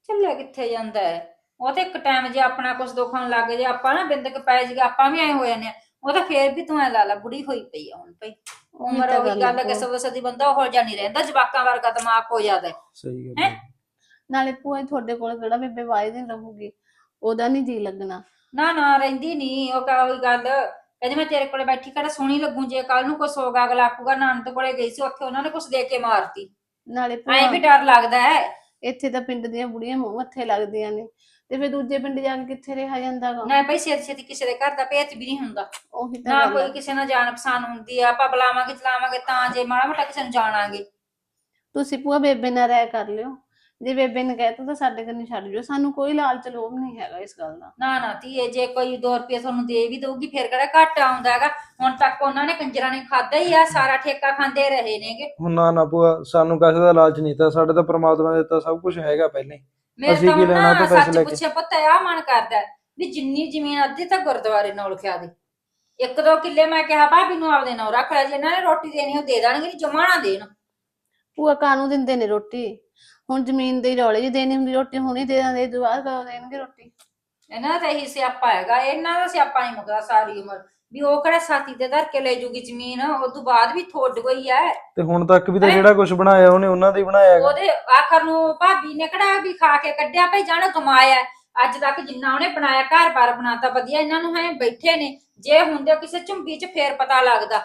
ਚੱਲਿਆ ਕਿੱਥੇ ਜਾਂਦਾ ਹੈ ਉਹ ਤੇ ਇੱਕ ਟਾਈਮ ਜੇ ਆਪਣਾ ਕੁਝ ਦੁਖਣ ਲੱਗ ਜੇ ਆਪਾਂ ਨਾ ਬਿੰਦ ਕ ਪੈ ਜੀ ਆਪਾਂ ਵੀ ਐ ਹੋ ਜਾਂਦੇ ਆ। ਉਹ ਤਾਂ ਫੇਰ ਵੀ ਤੂੰ ਐ ਲਾ ਲਾ ਬੁੜੀ ਹੋਈ ਪਈ ਆ ਹੁਣ ਭਈ। ਉਮਰ ਤਾਂ ਉਹੀ ਗੱਲ ਗੱਲ ਹੈ ਹੈ ਕਿ ਸਭ ਸਦੀ ਬੰਦਾ ਉਹ ਜਿਹਾ ਨਹੀਂ ਰਹਿੰਦਾ ਜਵਾਕਾਂ ਵਰਗਾ ਦਿਮਾਗ ਹੋ ਜਾਂਦਾ ਹੈ। ਸਹੀ ਗੱਲ ਹੈਂ? ਹੈ ਨਾਲੇ ਭੂਆ ਜੀ ਤੁਹਾਡੇ ਕੋਲ ਕਿਹੜਾ ਬੇਬੇ ਵਾਏ ਦਿਨ ਰਹੂਗੀ? ਉਹਦਾ ਨਹੀਂ ਜੀ ਲੱਗਣਾ। ਨਾ ਨਾ ਰਹਿੰਦੀ ਨਹੀਂ ਉਹ ਕਾ ਉਹੀ ਗੱਲ। ਕਹਿੰਦੀ ਮੈਂ ਤੇਰੇ ਕੋਲੇ ਬੈਠੀ ਕਿਹੜਾ ਸੋਹਣੀ ਲੱਗੂ ਜੇ ਕੱਲ ਨੂੰ ਕੁਛ ਹੋਗਾ ਅਗਲਾ ਆਖੂਗਾ ਨਾਨਕ ਕੋਲੇ ਗਈ ਸੀ ਉੱਥੇ ਉਹਨਾਂ ਨੇ ਕੁਛ ਦੇ ਕੇ ਮਾਰਤੀ। ਨਾਲੇ ਐਂ ਵੀ ਡਰ ਲੱਗਦਾ ਹੈ। ਇੱਥੇ ਤਾਂ ਪਿੰਡ ਦੀਆਂ ਬੁੜੀਆਂ ਮੂੰਹ ਮੱਥੇ ਲੱਗਦੀਆਂ ਨੇ। ਤੇ ਫਿਰ ਦੂਜੇ ਪਿੰਡ ਜਾ ਕੇ ਕਿੱਥੇ ਰਿਹਾ ਜਾਂਦਾ ਗਾ? ਨਾ ਭਾਈ ਛੇਤੀ ਛੇਤੀ ਕਿਸੇ ਦੇ ਘਰ ਦਾ ਭੇਤ ਵੀ ਨਹੀਂ ਹੁੰਦਾ। ਉਹੀ ਤਾਂ ਨਾ ਗੱਲ ਕੋਈ। ਕਿਸੇ ਨਾਲ ਜਾਣ ਪਛਾਣ ਹੁੰਦੀ ਆ ਆਪਾਂ ਬੁਲਾਵਾਂਗੇ ਚਲਾਵਾਂਗੇ ਤਾਂ ਜੇ ਮਾੜਾ ਮੋਟਾ ਕਿਸੇ ਨੂੰ ਜਾਣਾਂਗੇ ਤੁਸੀਂ ਭੂਆ ਬੇਬੇ ਨਾਲ ਰਹਿ ਕਰ ਲਿਓ। ਜੇ ਬੇਬੇ ਨੇ ਕਹਿਤਾ ਤਾਂ ਸਾਡੇ ਕੰਨੀ ਛੱਡ ਜਿਓ। ਸਾਨੂੰ ਕੋਈ ਲਾਲਚ ਲੋਭ ਨਹੀਂ ਹੈਗਾ ਇਸ ਗੱਲ ਦਾ। ਨਾ ਨਾ ਧੀਏ ਜੇ ਕੋਈ 2 ਰੁਪਏ ਤੁਹਾਨੂੰ ਦੇ ਵੀ ਦਊਗੀ ਫਿਰ ਕਿਹੜਾ ਘੱਟ ਆਉਂਦਾ ਹੈਗਾ? ਹੁਣ ਤੱਕ ਉਹਨਾਂ ਨੇ ਕੰਜਰਾਂ ਨੇ ਖਾਦਾ ਹੀ ਆ ਸਾਰਾ ਠੇਕਾ ਖਾਂਦੇ ਰਹੇ ਨੇਗੇ। ਹੁਣ ਨਾ ਨਾ ਭੂਆ ਸਾਨੂੰ ਕਿਸੇ ਦਾ ਲਾਲਚ ਨਹੀਂ ਤਾਂ ਸਾਡੇ ਤਾਂ ਪ੍ਰਮਾਤਮਾ ਨੇ ਦਿੱਤਾ ਸਭ ਕੁਝ ਹੈਗਾ ਪਹਿਲਾਂ ਮੇਰੇ ਅਸੀਂ ਤਾਂ ਕੀ ਲੈਣਾ ਉਹ ਤੋਂ ਪੈਸੇ ਸੱਚ ਲੈ ਕੇ? ਪੁੱਛਿਆ ਪਤਾ ਆ ਮਨ ਕਰਦਾ ਹੈ ਵੀ ਜਿੰਨੀ ਜ਼ਮੀਨ ਅੱਧੀ ਤਾਂ ਗੁਰਦੁਆਰੇ ਨਾਲ ਲਿਖਿਆ ਦੇ। ਇੱਕ ਦੋ ਕਿੱਲੇ ਮੈਂ ਕਿਹਾ ਭਾਬੀ ਨੂੰ ਆਪਦੇ ਨਾਲ ਰੱਖ ਲੈ ਜੇ ਇਹਨਾਂ ਨੇ ਰੋਟੀ ਦੇਣੀ ਉਹ ਦੇ ਦੇਣਗੇ ਨਹੀਂ ਜਮਾ ਨਾ ਦੇਣ। ਭੂਆ ਕਾਨੂੰ ਦਿੰਦੇ ਨੇ ਰੋਟੀ? ਹੁਣ ਜ਼ਮੀਨ ਦੇ ਰੌਲੇ ਜੀ ਦੇਣੀ ਹੁੰਦੀ ਰੋਟੀ ਹੁਣੀ ਦੇ ਦਿੰਦੇ ਬਾਅਦ ਕਦੋਂ ਦੇਣਗੇ ਰੋਟੀ? ਇਹਨਾਂ ਦਾ ਤਾਂ ਇਹੀ ਸਿਆਪਾ ਹੈਗਾ ਇਹਨਾਂ ਦਾ ਸਿਆਪਾ ਨਹੀਂ ਮੁੱਕਦਾ ਸਾਰੀ ਉਮਰ। ਵੀ ਉਹ ਕਿਹੜਾ ਸਾਥੀ ਤੇ ਧਰ ਕੇ ਲੈ ਜੂਗੀ ਜ਼ਮੀਨ ਉਸ ਤੋਂ ਬਾਅਦ ਵੀ ਥੋੜ ਗਈ ਹੈ। ਤੇ ਹੁਣ ਤੱਕ ਵੀ ਤਾਂ? ਜਿਹੜਾ ਕੁਝ ਬਣਾਇਆ ਉਹਨੇ ਉਹਨਾਂ ਦਾ ਹੀ ਬਣਾਇਆ ਹੈਗਾ। ਉਹਦੇ ਆਖਰ ਨੂੰ ਭਾਬੀ ਨੇ ਕਿਹੜਾ ਵੀ ਖਾ ਕੇ ਕੱਢਿਆ ਭਈ ਜਾਣ ਕਮਾਇਆ। ਅੱਜ ਤੱਕ ਜਿੰਨਾ ਉਹਨੇ ਬਣਾਇਆ ਘਰ-ਬਾਰ ਬਣਾਤਾ ਵਧੀਆ ਇਹਨਾਂ ਨੂੰ ਹੈ ਬੈਠੇ ਨੇ। ਜੇ ਹੁੰਦੇ ਕਿਸੇ ਝੁੰਬੀ 'ਚ ਫੇਰ ਪਤਾ ਲੱਗਦਾ।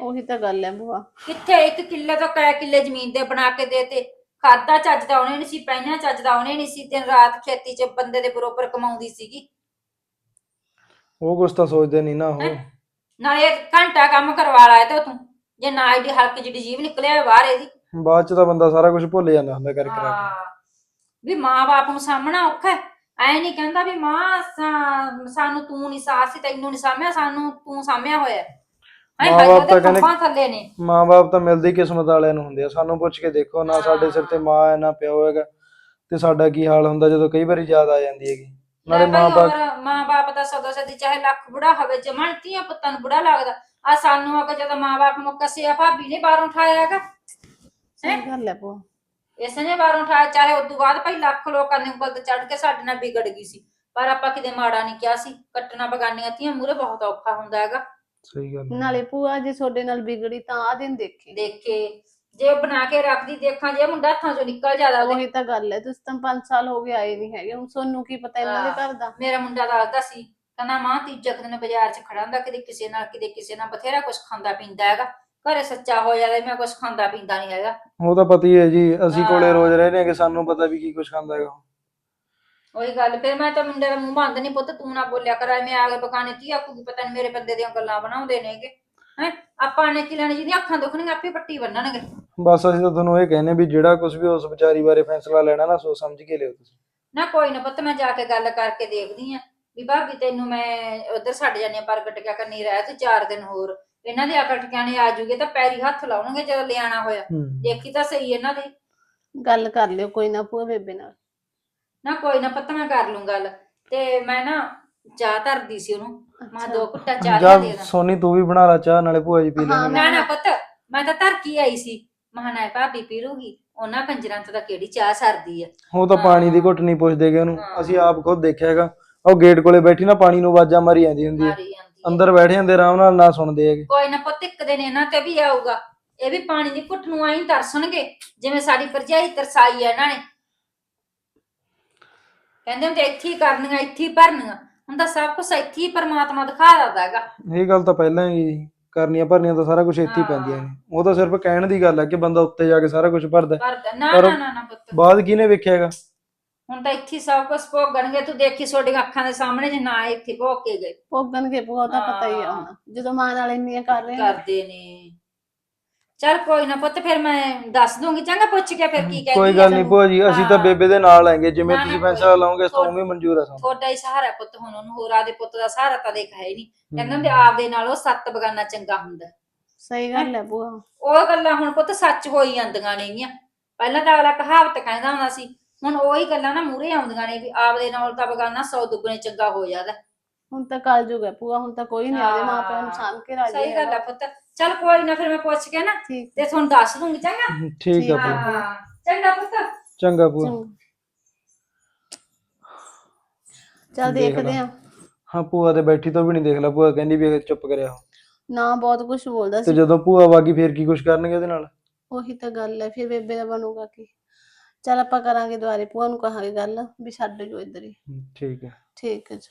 ਉਹੀ ਤਾਂ ਗੱਲ ਹੈ ਭੂਆ। ਕਿੱਥੇ ਇੱਕ ਕਿੱਲੇ ਤੋਂ ਕੈ ਕਿੱਲੇ ਜ਼ਮੀਨ ਦੇ ਬਣਾ ਕੇ ਦੇਤੇ। ਖਾਦਾ ਚੱਜ ਦਾ ਉਹਨੇ ਨਹੀਂ ਸੀ ਪਹਿਨਿਆ ਚੱਜ ਦਾ ਉਹਨੇ ਨਹੀਂ ਸੀ ਦਿਨ ਰਾਤ ਖੇਤੀ 'ਚ ਬੰਦੇ ਦੇ ਬਰੋਬਰ ਕਮਾਉਂਦੀ ਸੀਗੀ। ਉਹ ਕੁਝ ਤਾਂ ਸੋਚਦੇ ਨਹੀਂ ਨਾ ਉਹ। ਹੈਂ? ਨਾਲੇ ਘੰਟਾ ਕੰਮ ਕਰਵਾ ਲਾਇਆ ਤੇ ਤੂੰ ਜੇ ਨਾ ਇਹਦੀ ਹਲਕ ਜਿਹੜੀ ਜੀਵ ਨਿਕਲਿਆ ਬਾਹਰ ਇਹਦੀ। ਬਾਅਦ ਚ ਤਾਂ ਬੰਦਾ ਸਾਰਾ ਕੁਝ ਭੁੱਲ ਜਾਂਦਾ ਹੁੰਦਾ ਕਰਕੇ ਰੱਖ ਹਾਂ ਵੀ ਮਾਂ-ਬਾਪ ਨੂੰ ਸਾਹਮਣਾ ਔਖਾ ਹੈ। ਐ ਨਹੀਂ ਕਹਿੰਦਾ ਵੀ ਮਾਂ ਸਾ- ਸਾਨੂੰ ਤੂੰ ਨਹੀਂ ਸਾਸੀ ਤੈਨੂੰ ਨਹੀਂ ਸਾਹਮਿਆ ਸਾਨੂੰ ਤੂੰ ਸਾਹਮਿਆ ਹੋਇਆ ਹੈ। ਮਾਂ-ਬਾਪ ਤਾਂ ਤਾਂ ਕਹਿੰਦੇ- ਕੰਮਾਂ ਥੱਲੇ ਨੇ। ਮਾਂ-ਬਾਪ ਤਾਂ ਮਿਲਦੇ ਕਿਸਮਤ ਵਾਲਿਆਂ ਨੂੰ ਹੁੰਦੇ ਆ। ਸਾਨੂੰ ਪੁੱਛ ਕੇ ਦੇਖੋ ਨਾ ਸਾਡੇ ਸਿਰ ਤੇ ਮਾਂ ਹੈ ਨਾ ਪਿਓ ਹੈਗਾ। ਤੇ ਸਾਡਾ ਕੀ ਹਾਲ ਹੁੰਦਾ ਜਦੋਂ ਕਈ ਵਾਰੀ ਯਾਦ ਆ ਜਾਂਦੀ ਹੈਗੀ? ਨਾਲੇ ਮਾਂ-ਬਾਪ ਮਾਂ-ਬਾਪ ਦਾ ਸਦਾ ਸਦੀ ਚਾਹੇ ਲੱਖ ਬੁੜਾ ਹੋਵੇ ਜਮਣ ਧੀਆਂ ਪੁੱਤਾਂ ਨੂੰ ਬੁੜਾ ਲੱਗਦਾ। ਆ ਸਾਨੂੰ ਆ ਕੇ ਜਦੋਂ ਮਾਂ-ਬਾਪ ਨੂੰ ਕੱਸਿਆ ਭਾਬੀ ਨੇ ਬਾਹਰੋਂ ਉਠਾਇਆ ਹੈਗਾ। ਸਹੀ ਗੱਲ ਹੈ ਭੂਆ। ਇਸ ਨੇ ਬਾਹਰੋਂ ਉਠਾਇਆ ਚਾਹੇ ਉਸ ਤੋਂ ਬਾਅਦ ਭਾਈ ਲੱਖ ਲੋਕਾਂ ਦੇ ਉੱਪਰ ਤੇ ਚੜ ਕੇ ਸਾਡੇ ਨਾਲ ਵਿਗੜ ਗਈ ਸੀ। ਪਰ ਆਪਾਂ ਕਿਤੇ ਮਾੜਾ ਨਹੀਂ ਕਿਹਾ ਸੀ। ਕੱਟਣਾ ਬਗਾਨੀਆਂ ਧੀਆਂ ਮੂਰੇ ਬਹੁਤ ਔਖਾ ਹੁੰਦਾ ਹੈਗਾ। ਸਹੀ ਗੱਲ। ਨਾਲੇ ਭੂਆ ਜੇ ਤੁਹਾਡੇ ਨਾਲ ਵਿਗੜੀ ਤਾਂ ਆ ਦਿਨ ਦੇਖੇ। ਦੇਖੇ ਜੇ ਉਹ ਬਣਾ ਕੇ ਰੱਖਦੀ ਦੇਖਾਂ ਜੇ ਮੁੰਡਾ ਹੱਥਾਂ ਚੋਂ ਨਿਕਲ ਜਾਦਾ ਉਹੀ ਤਾਂ ਗੱਲ ਹੈ ਤੁਸੀਂ ਤਾਂ 5 ਸਾਲ ਹੋ ਗਏ ਆਏ ਨਹੀਂ ਹੈਗੇ ਹੁਣ ਤੁਹਾਨੂੰ ਕੀ ਪਤਾ ਇਹਨਾਂ ਦੇ ਘਰ ਦਾ। ਮੇਰਾ ਮੁੰਡਾ ਦੱਸਦਾ ਸੀ ਕਹਿੰਦਾ ਮਾਂ ਤੀਜਾ ਦਿਨ ਬਾਜ਼ਾਰ 'ਚ ਖੜਾ ਹੁੰਦਾ ਕਿਤੇ ਕਿਸੇ ਨਾਲ ਕਿਤੇ ਕਿਸੇ ਨਾਲ ਬਥੇਰਾ ਕੁਝ ਖਾਂਦਾ ਪੀਂਦਾ ਹੈਗਾ। ਘਰੇ ਸੱਚਾ ਹੋ ਜਾਂਦਾ ਮੈਂ ਕੁਝ ਖਾਂਦਾ ਪੀਂਦਾ ਨਹੀਂ ਹੈਗਾ। ਉਹ ਤਾਂ ਪਤਾ ਹੀ ਹੈ ਜੀ ਅਸੀਂ ਕੋਲੇ ਹਾਂ। ਰੋਜ਼ ਰਹਿੰਦੇ ਹਾਂ ਕਿ ਸਾਨੂੰ ਪਤਾ ਵੀ ਕੀ ਕੁਝ ਖਾਂਦਾ ਹੈਗਾ। ਉਹੀ ਗੱਲ ਫਿਰ ਮੈਂ ਤਾਂ ਮੁੰਡੇ ਦਾ ਮੂੰਹ ਬੰਦ ਨਹੀਂ ਪੁੱਤ ਤੂੰ ਨਾ ਬੋਲਿਆ ਕਰ ਮੈਂ ਆਗੇ ਬਕਾਨੇ ਕੀ ਆਖੂਗੀ ਪਤਾ ਨਹੀਂ ਮੇਰੇ ਬੰਦੇ ਦੀਆਂ ਗੱਲਾਂ ਬਣਾਉਂਦੇ ਨੇਗੇ। ਹੈ ਆਪਾਂ ਨੇ ਕੀ ਲੈਣੀ ਜਿਹਦੀ ਅੱਖਾਂ ਦੁਖਣਗੀਆਂ ਆਪੇ ਪੱਟੀ ਬੰਨਣਗੇ। ਬਸ ਅਸੀਂ ਤਾਂ ਤੁਹਾਨੂੰ ਇਹ ਕਹਿੰਦੇ ਵੀ ਜਿਹੜਾ ਕੁਝ ਵੀ ਉਸ ਵਿਚਾਰੀ ਬਾਰੇ ਫੈਸਲਾ ਲੈਣਾ ਨਾ ਸੋਚ ਸਮਝ ਕੇ ਲਿਓ ਤੁਸੀਂ। ਨਾ ਕੋਈ ਨਾ ਪੁੱਤ ਮੈਂ ਜਾ ਕੇ ਗੱਲ ਕਰਕੇ ਦੇਖਦੀ ਆ ਵੀ ਭਾਬੀ ਤੈਨੂੰ ਮੈਂ ਉਧਰ ਛੱਡ ਜਾਨੀ ਆ ਪ੍ਰਗਟ ਕਿਆ ਕਰਨੀ ਰਹਿ ਤੂੰ ਚਾਰ ਦਿਨ ਹੋਰ। ਇਹਨਾਂ ਦੇ ਅਕਲ ਟਿਕਾਣੇ ਆ ਜੂਗੇ ਤਾਂ ਪੈਰੀ ਹੱਥ ਲਾਉਣਗੇ ਜਦੋਂ ਲਿਆਣਾ ਹੋਇਆ। ਹੂੰ। ਦੇਖੀ ਤਾਂ ਸਹੀ ਇਹਨਾਂ ਦੇ। ਗੱਲ ਕਰ ਲਿਓ ਕੋਈ ਨਾ ਭੂਆ ਬੇਬੇ ਨਾਲ। ਨਾ ਕੋਈ ਨਾ ਪੁੱਤ ਮੈਂ ਕਰ ਲੂੰ ਗੱਲ। ਤੇ ਮੈਂ ਨਾ ਚਾਹ ਧਰਦੀ ਸੀ ਉਹਨੂੰ। ਮੈਂ। ਦੋ ਘੁੱਟਾਂ ਚਾਹ ਜਾ ਲਿਆ ਦੇ ਦਾਂ। ਸੋਨੀ ਤੂੰ ਵੀ ਬਣਾ ਲਾ ਚਾਹ ਨਾਲੇ ਭੂਆ ਜੀ ਪੀ ਹਾਂ, ਲੈਣਗੇ ਨਾ ਨਾ ਪੁੱਤ ਮੈਂ ਤਾਂ ਧਰ ਕੇ ਆਈ ਸੀ। ਮਹਾਨਾਏ ਭਾਬੀ ਪੀਰੂਗੀ। ਉਹਨਾਂ ਕੰਜਰਾਂ ਤੋਂ ਤਾਂ ਕਿਹੜੀ ਚਾਹ ਸਰਦੀ ਆ। ਉਹ ਤਾਂ ਪਾਣੀ ਦੀ ਘੁੱਟ ਨਹੀਂ ਪੁੱਛਦੇਗੇ ਉਹਨੂੰ। ਹਾਂ। ਅਸੀਂ ਆਪ ਖੁਦ ਦੇਖਿਆ ਹੈਗਾ। ਉਹ ਗੇਟ ਕੋਲੇ ਬੈਠੀ ਨਾ ਪਾਣੀ ਨੂੰ ਆਵਾਜ਼ਾਂ ਮਾਰੀ ਜਾਂਦੀ ਹੁੰਦੀ ਹੈ ਮਾਰੀ ਜਾਂਦੀ ਆ। ਅੰਦਰ ਬੈਠੇ ਹੁੰਦੇ ਆਰਾਮ ਨਾਲ ਨਾ ਸੁਣਦੇ ਹੈਗੇ। ਕੋਈ ਨਾ ਪੁੱਤ ਇੱਕ ਦਿਨ ਇਹਨਾਂ ਤੇ ਵੀ ਆਊਗਾ। ਇਹ ਵੀ ਪਾਣੀ ਦੀ ਘੁੱਟ ਨੂੰ ਆਈ ਤਰਸਣਗੇ। ਜਿਵੇਂ ਸਾਡੀ ਭਰਜਾਈ ਤਰਸਾਈ ਆ ਇਹਨਾਂ ਨੇ। ਕਹਿੰਦੇ ਹੁੰਦੇ ਇੱਥੇ ਹੀ ਕਰਨੀਆਂ ਇੱਥੇ ਹੀ ਭਰਨੀਆਂ। ਹੁਣ ਤਾਂ ਸਭ ਕੁਝ ਇੱਥੇ ਹੀ ਪਰਮਾਤਮਾ ਦਿਖਾ ਦਿੰਦਾ ਹੈਗਾ। ਇਹ ਗੱਲ ਤਾਂ ਪਹਿਲਾਂ ਹੀ ਜੀ ਕਰਨੀਆਂ ਭਰਨੀਆਂ ਤਾਂ ਸਾਰਾ ਕੁਝ ਇੱਥੇ ਹੀ ਪੈਂਦੀਆਂ ਨੇ। ਉਹ ਤਾਂ ਸਿਰਫ ਕਹਿਣ ਦੀ ਗੱਲ ਹੈ ਕਿ ਬੰਦਾ ਉੱਤੇ ਜਾ ਕੇ ਸਾਰਾ ਕੁਝ ਭਰਦਾ ਹੈ। ਨਾ ਪਰ- ਨਾ ਨਾ ਨਾ ਪੁੱਤ। ਬਾਅਦ ਕਿਹਨੇ ਵੇਖਿਆ ਹੈਗਾ? ਹੁਣ ਤਾਂ ਇੱਥੇ ਹੀ ਸਭ ਕੁਝ ਭੋਗਣਗੇ। ਤੂੰ ਦੇਖੀ ਤੁਹਾਡੀਆਂ ਅੱਖਾਂ ਦੇ ਸਾਹਮਣੇ ਜੇ ਨਾ ਇੱਥੇ ਭੋਗ ਕੇ ਗਏ। ਭੋਗਣਗੇ ਭੂਆ ਤਾਂ ਪਤਾ ਹੀ ਆ ਹੁਣ। ਜਦੋਂ ਮਾਂ ਨਾਲ ਇੰਨੀਆਂ ਕਰ ਰਹੇ ਨੇ। ਕਰਦੇ ਨੇ। ਚੱਲ ਕੋਈ ਨਾ ਪੁੱਤ ਫਿਰ ਮੈਂ ਦੱਸ ਦੂੰਗੀ। ਚੰਗਾ ਪੁੱਛ ਕੇ ਫਿਰ ਕੀ ਕਹਿੰਦੀ ਕੋਈ ਆ। ਗੱਲ ਨਹੀਂ ਭੂਆ ਜੀ ਅਸੀਂ ਤਾਂ। ਬੇਬੇ ਦੇ ਨਾਲ ਆਂਗੇ ਜਿਵੇਂ ਤੁਸੀਂ ਫੈਸਲਾ ਲਾਓਗੇ ਤਾਂ ਉਵੇਂ ਮਨਜ਼ੂਰ ਹੈ ਸਾਨੂੰ। ਤੁਹਾਡਾ ਹੀ ਸਹਾਰਾ ਪੁੱਤ ਹੁਣ ਉਹਨੂੰ ਹੋਰ ਆਦੇ ਪੁੱਤ ਦਾ ਸਹਾਰਾ ਤਾਂ ਦੇਖ ਹੈ ਹੀ ਨਹੀਂ। ਕਹਿੰਦੇ ਹੁੰਦੇ ਆਪਦੇ ਨਾਲੋਂ ਸੱਤ ਬਗਾਨਾ ਚੰਗਾ ਹੁੰਦਾ। ਸਹੀ ਗੱਲ ਹੈ ਭੂਆ। ਉਹ ਗੱਲਾਂ ਹੁਣ ਪੁੱਤ ਸੱਚ ਹੋਈ ਜਾਂਦੀਆਂ ਨੇਗੀਆਂ। ਪਹਿਲਾਂ ਤਾਂ ਅਗਲਾ ਕਹਾਵਤ ਕਹਿੰਦਾ ਹੁੰਦਾ ਸੀ ਹੁਣ ਉਹੀ ਗੱਲਾਂ ਨਾ ਮੂਰੇ ਆਉਂਦੀਆਂ ਨੇ ਵੀ ਆਪਦੇ ਨਾਲ ਤਾਂ ਬਗਾਨਾ ਸੌ ਦੁੱਗਣੇ ਚੰਗਾ ਹੋ ਜਾਂਦਾ। ਹੁਣ ਤਾਂ ਕੱਲ ਜੂਗਾ ਭੂਆ ਹੁਣ ਤਾਂ ਕੋਈ ਨਹੀਂ ਆਦੇ ਹਾਂ। ਮਾਂ ਪਿਓ ਨੂੰ ਸਾਂਭ ਕੇ ਰਾਜੀ ਸਹੀ ਗੱਲ ਹੈਗਾ। ਆ ਪੁੱਤ। ਚੱਲ ਕੋਈ ਨਾ ਫਿਰ ਮੈਂ ਪੁੱਛ ਕੇ ਨਾ ਠੀਕ। ਤੇ ਤੁਹਾਨੂੰ ਦੱਸ ਦੂੰਗੀ ਚੰਗਾ? ਠੀਕ ਹੈ ਭੂਆ। ਹਾਂ ਚੰਗਾ ਪੁੱਤ। ਚੰਗਾ ਭੂਆ। ਚੱਲ ਦੇਖ ਦੇਖਦੇ ਲਾ। ਆ। ਹਾਂ ਭੂਆ ਤੇ ਬੈਠੀ ਤੋਂ ਵੀ ਨਹੀਂ ਦੇਖ ਲਾ। ਭੂਆ ਕਹਿੰਦੀ ਵੀ ਇਹ ਚੁੱਪ ਕਰਿਆ ਹੋ। ਨਾ ਬਹੁਤ ਕੁਝ ਬੋਲਦਾ ਤੇ ਸੀ। ਜਦੋਂ ਭੂਆ ਵਾਗੀ ਫੇਰ ਕੀ ਕੁਝ ਕਰਨਗੇ ਉਹਦੇ ਨਾਲ? ਉਹੀ ਤਾਂ ਗੱਲ ਹੈ ਫਿਰ ਬੇਬੇ ਦਾ ਬਣੂਗਾ ਕੀ। ਚੱਲ ਆਪਾਂ ਕਰਾਂਗੇ ਦੁਆਰੇ ਭੂਆ ਨੂੰ ਕਹਾਂਗੇ ਗੱਲ ਵੀ ਛੱਡ ਜੋ ਇੱਧਰ ਹੀ। ਠੀਕ ਹੈ। ਠੀਕ ਹੈ ਜੀ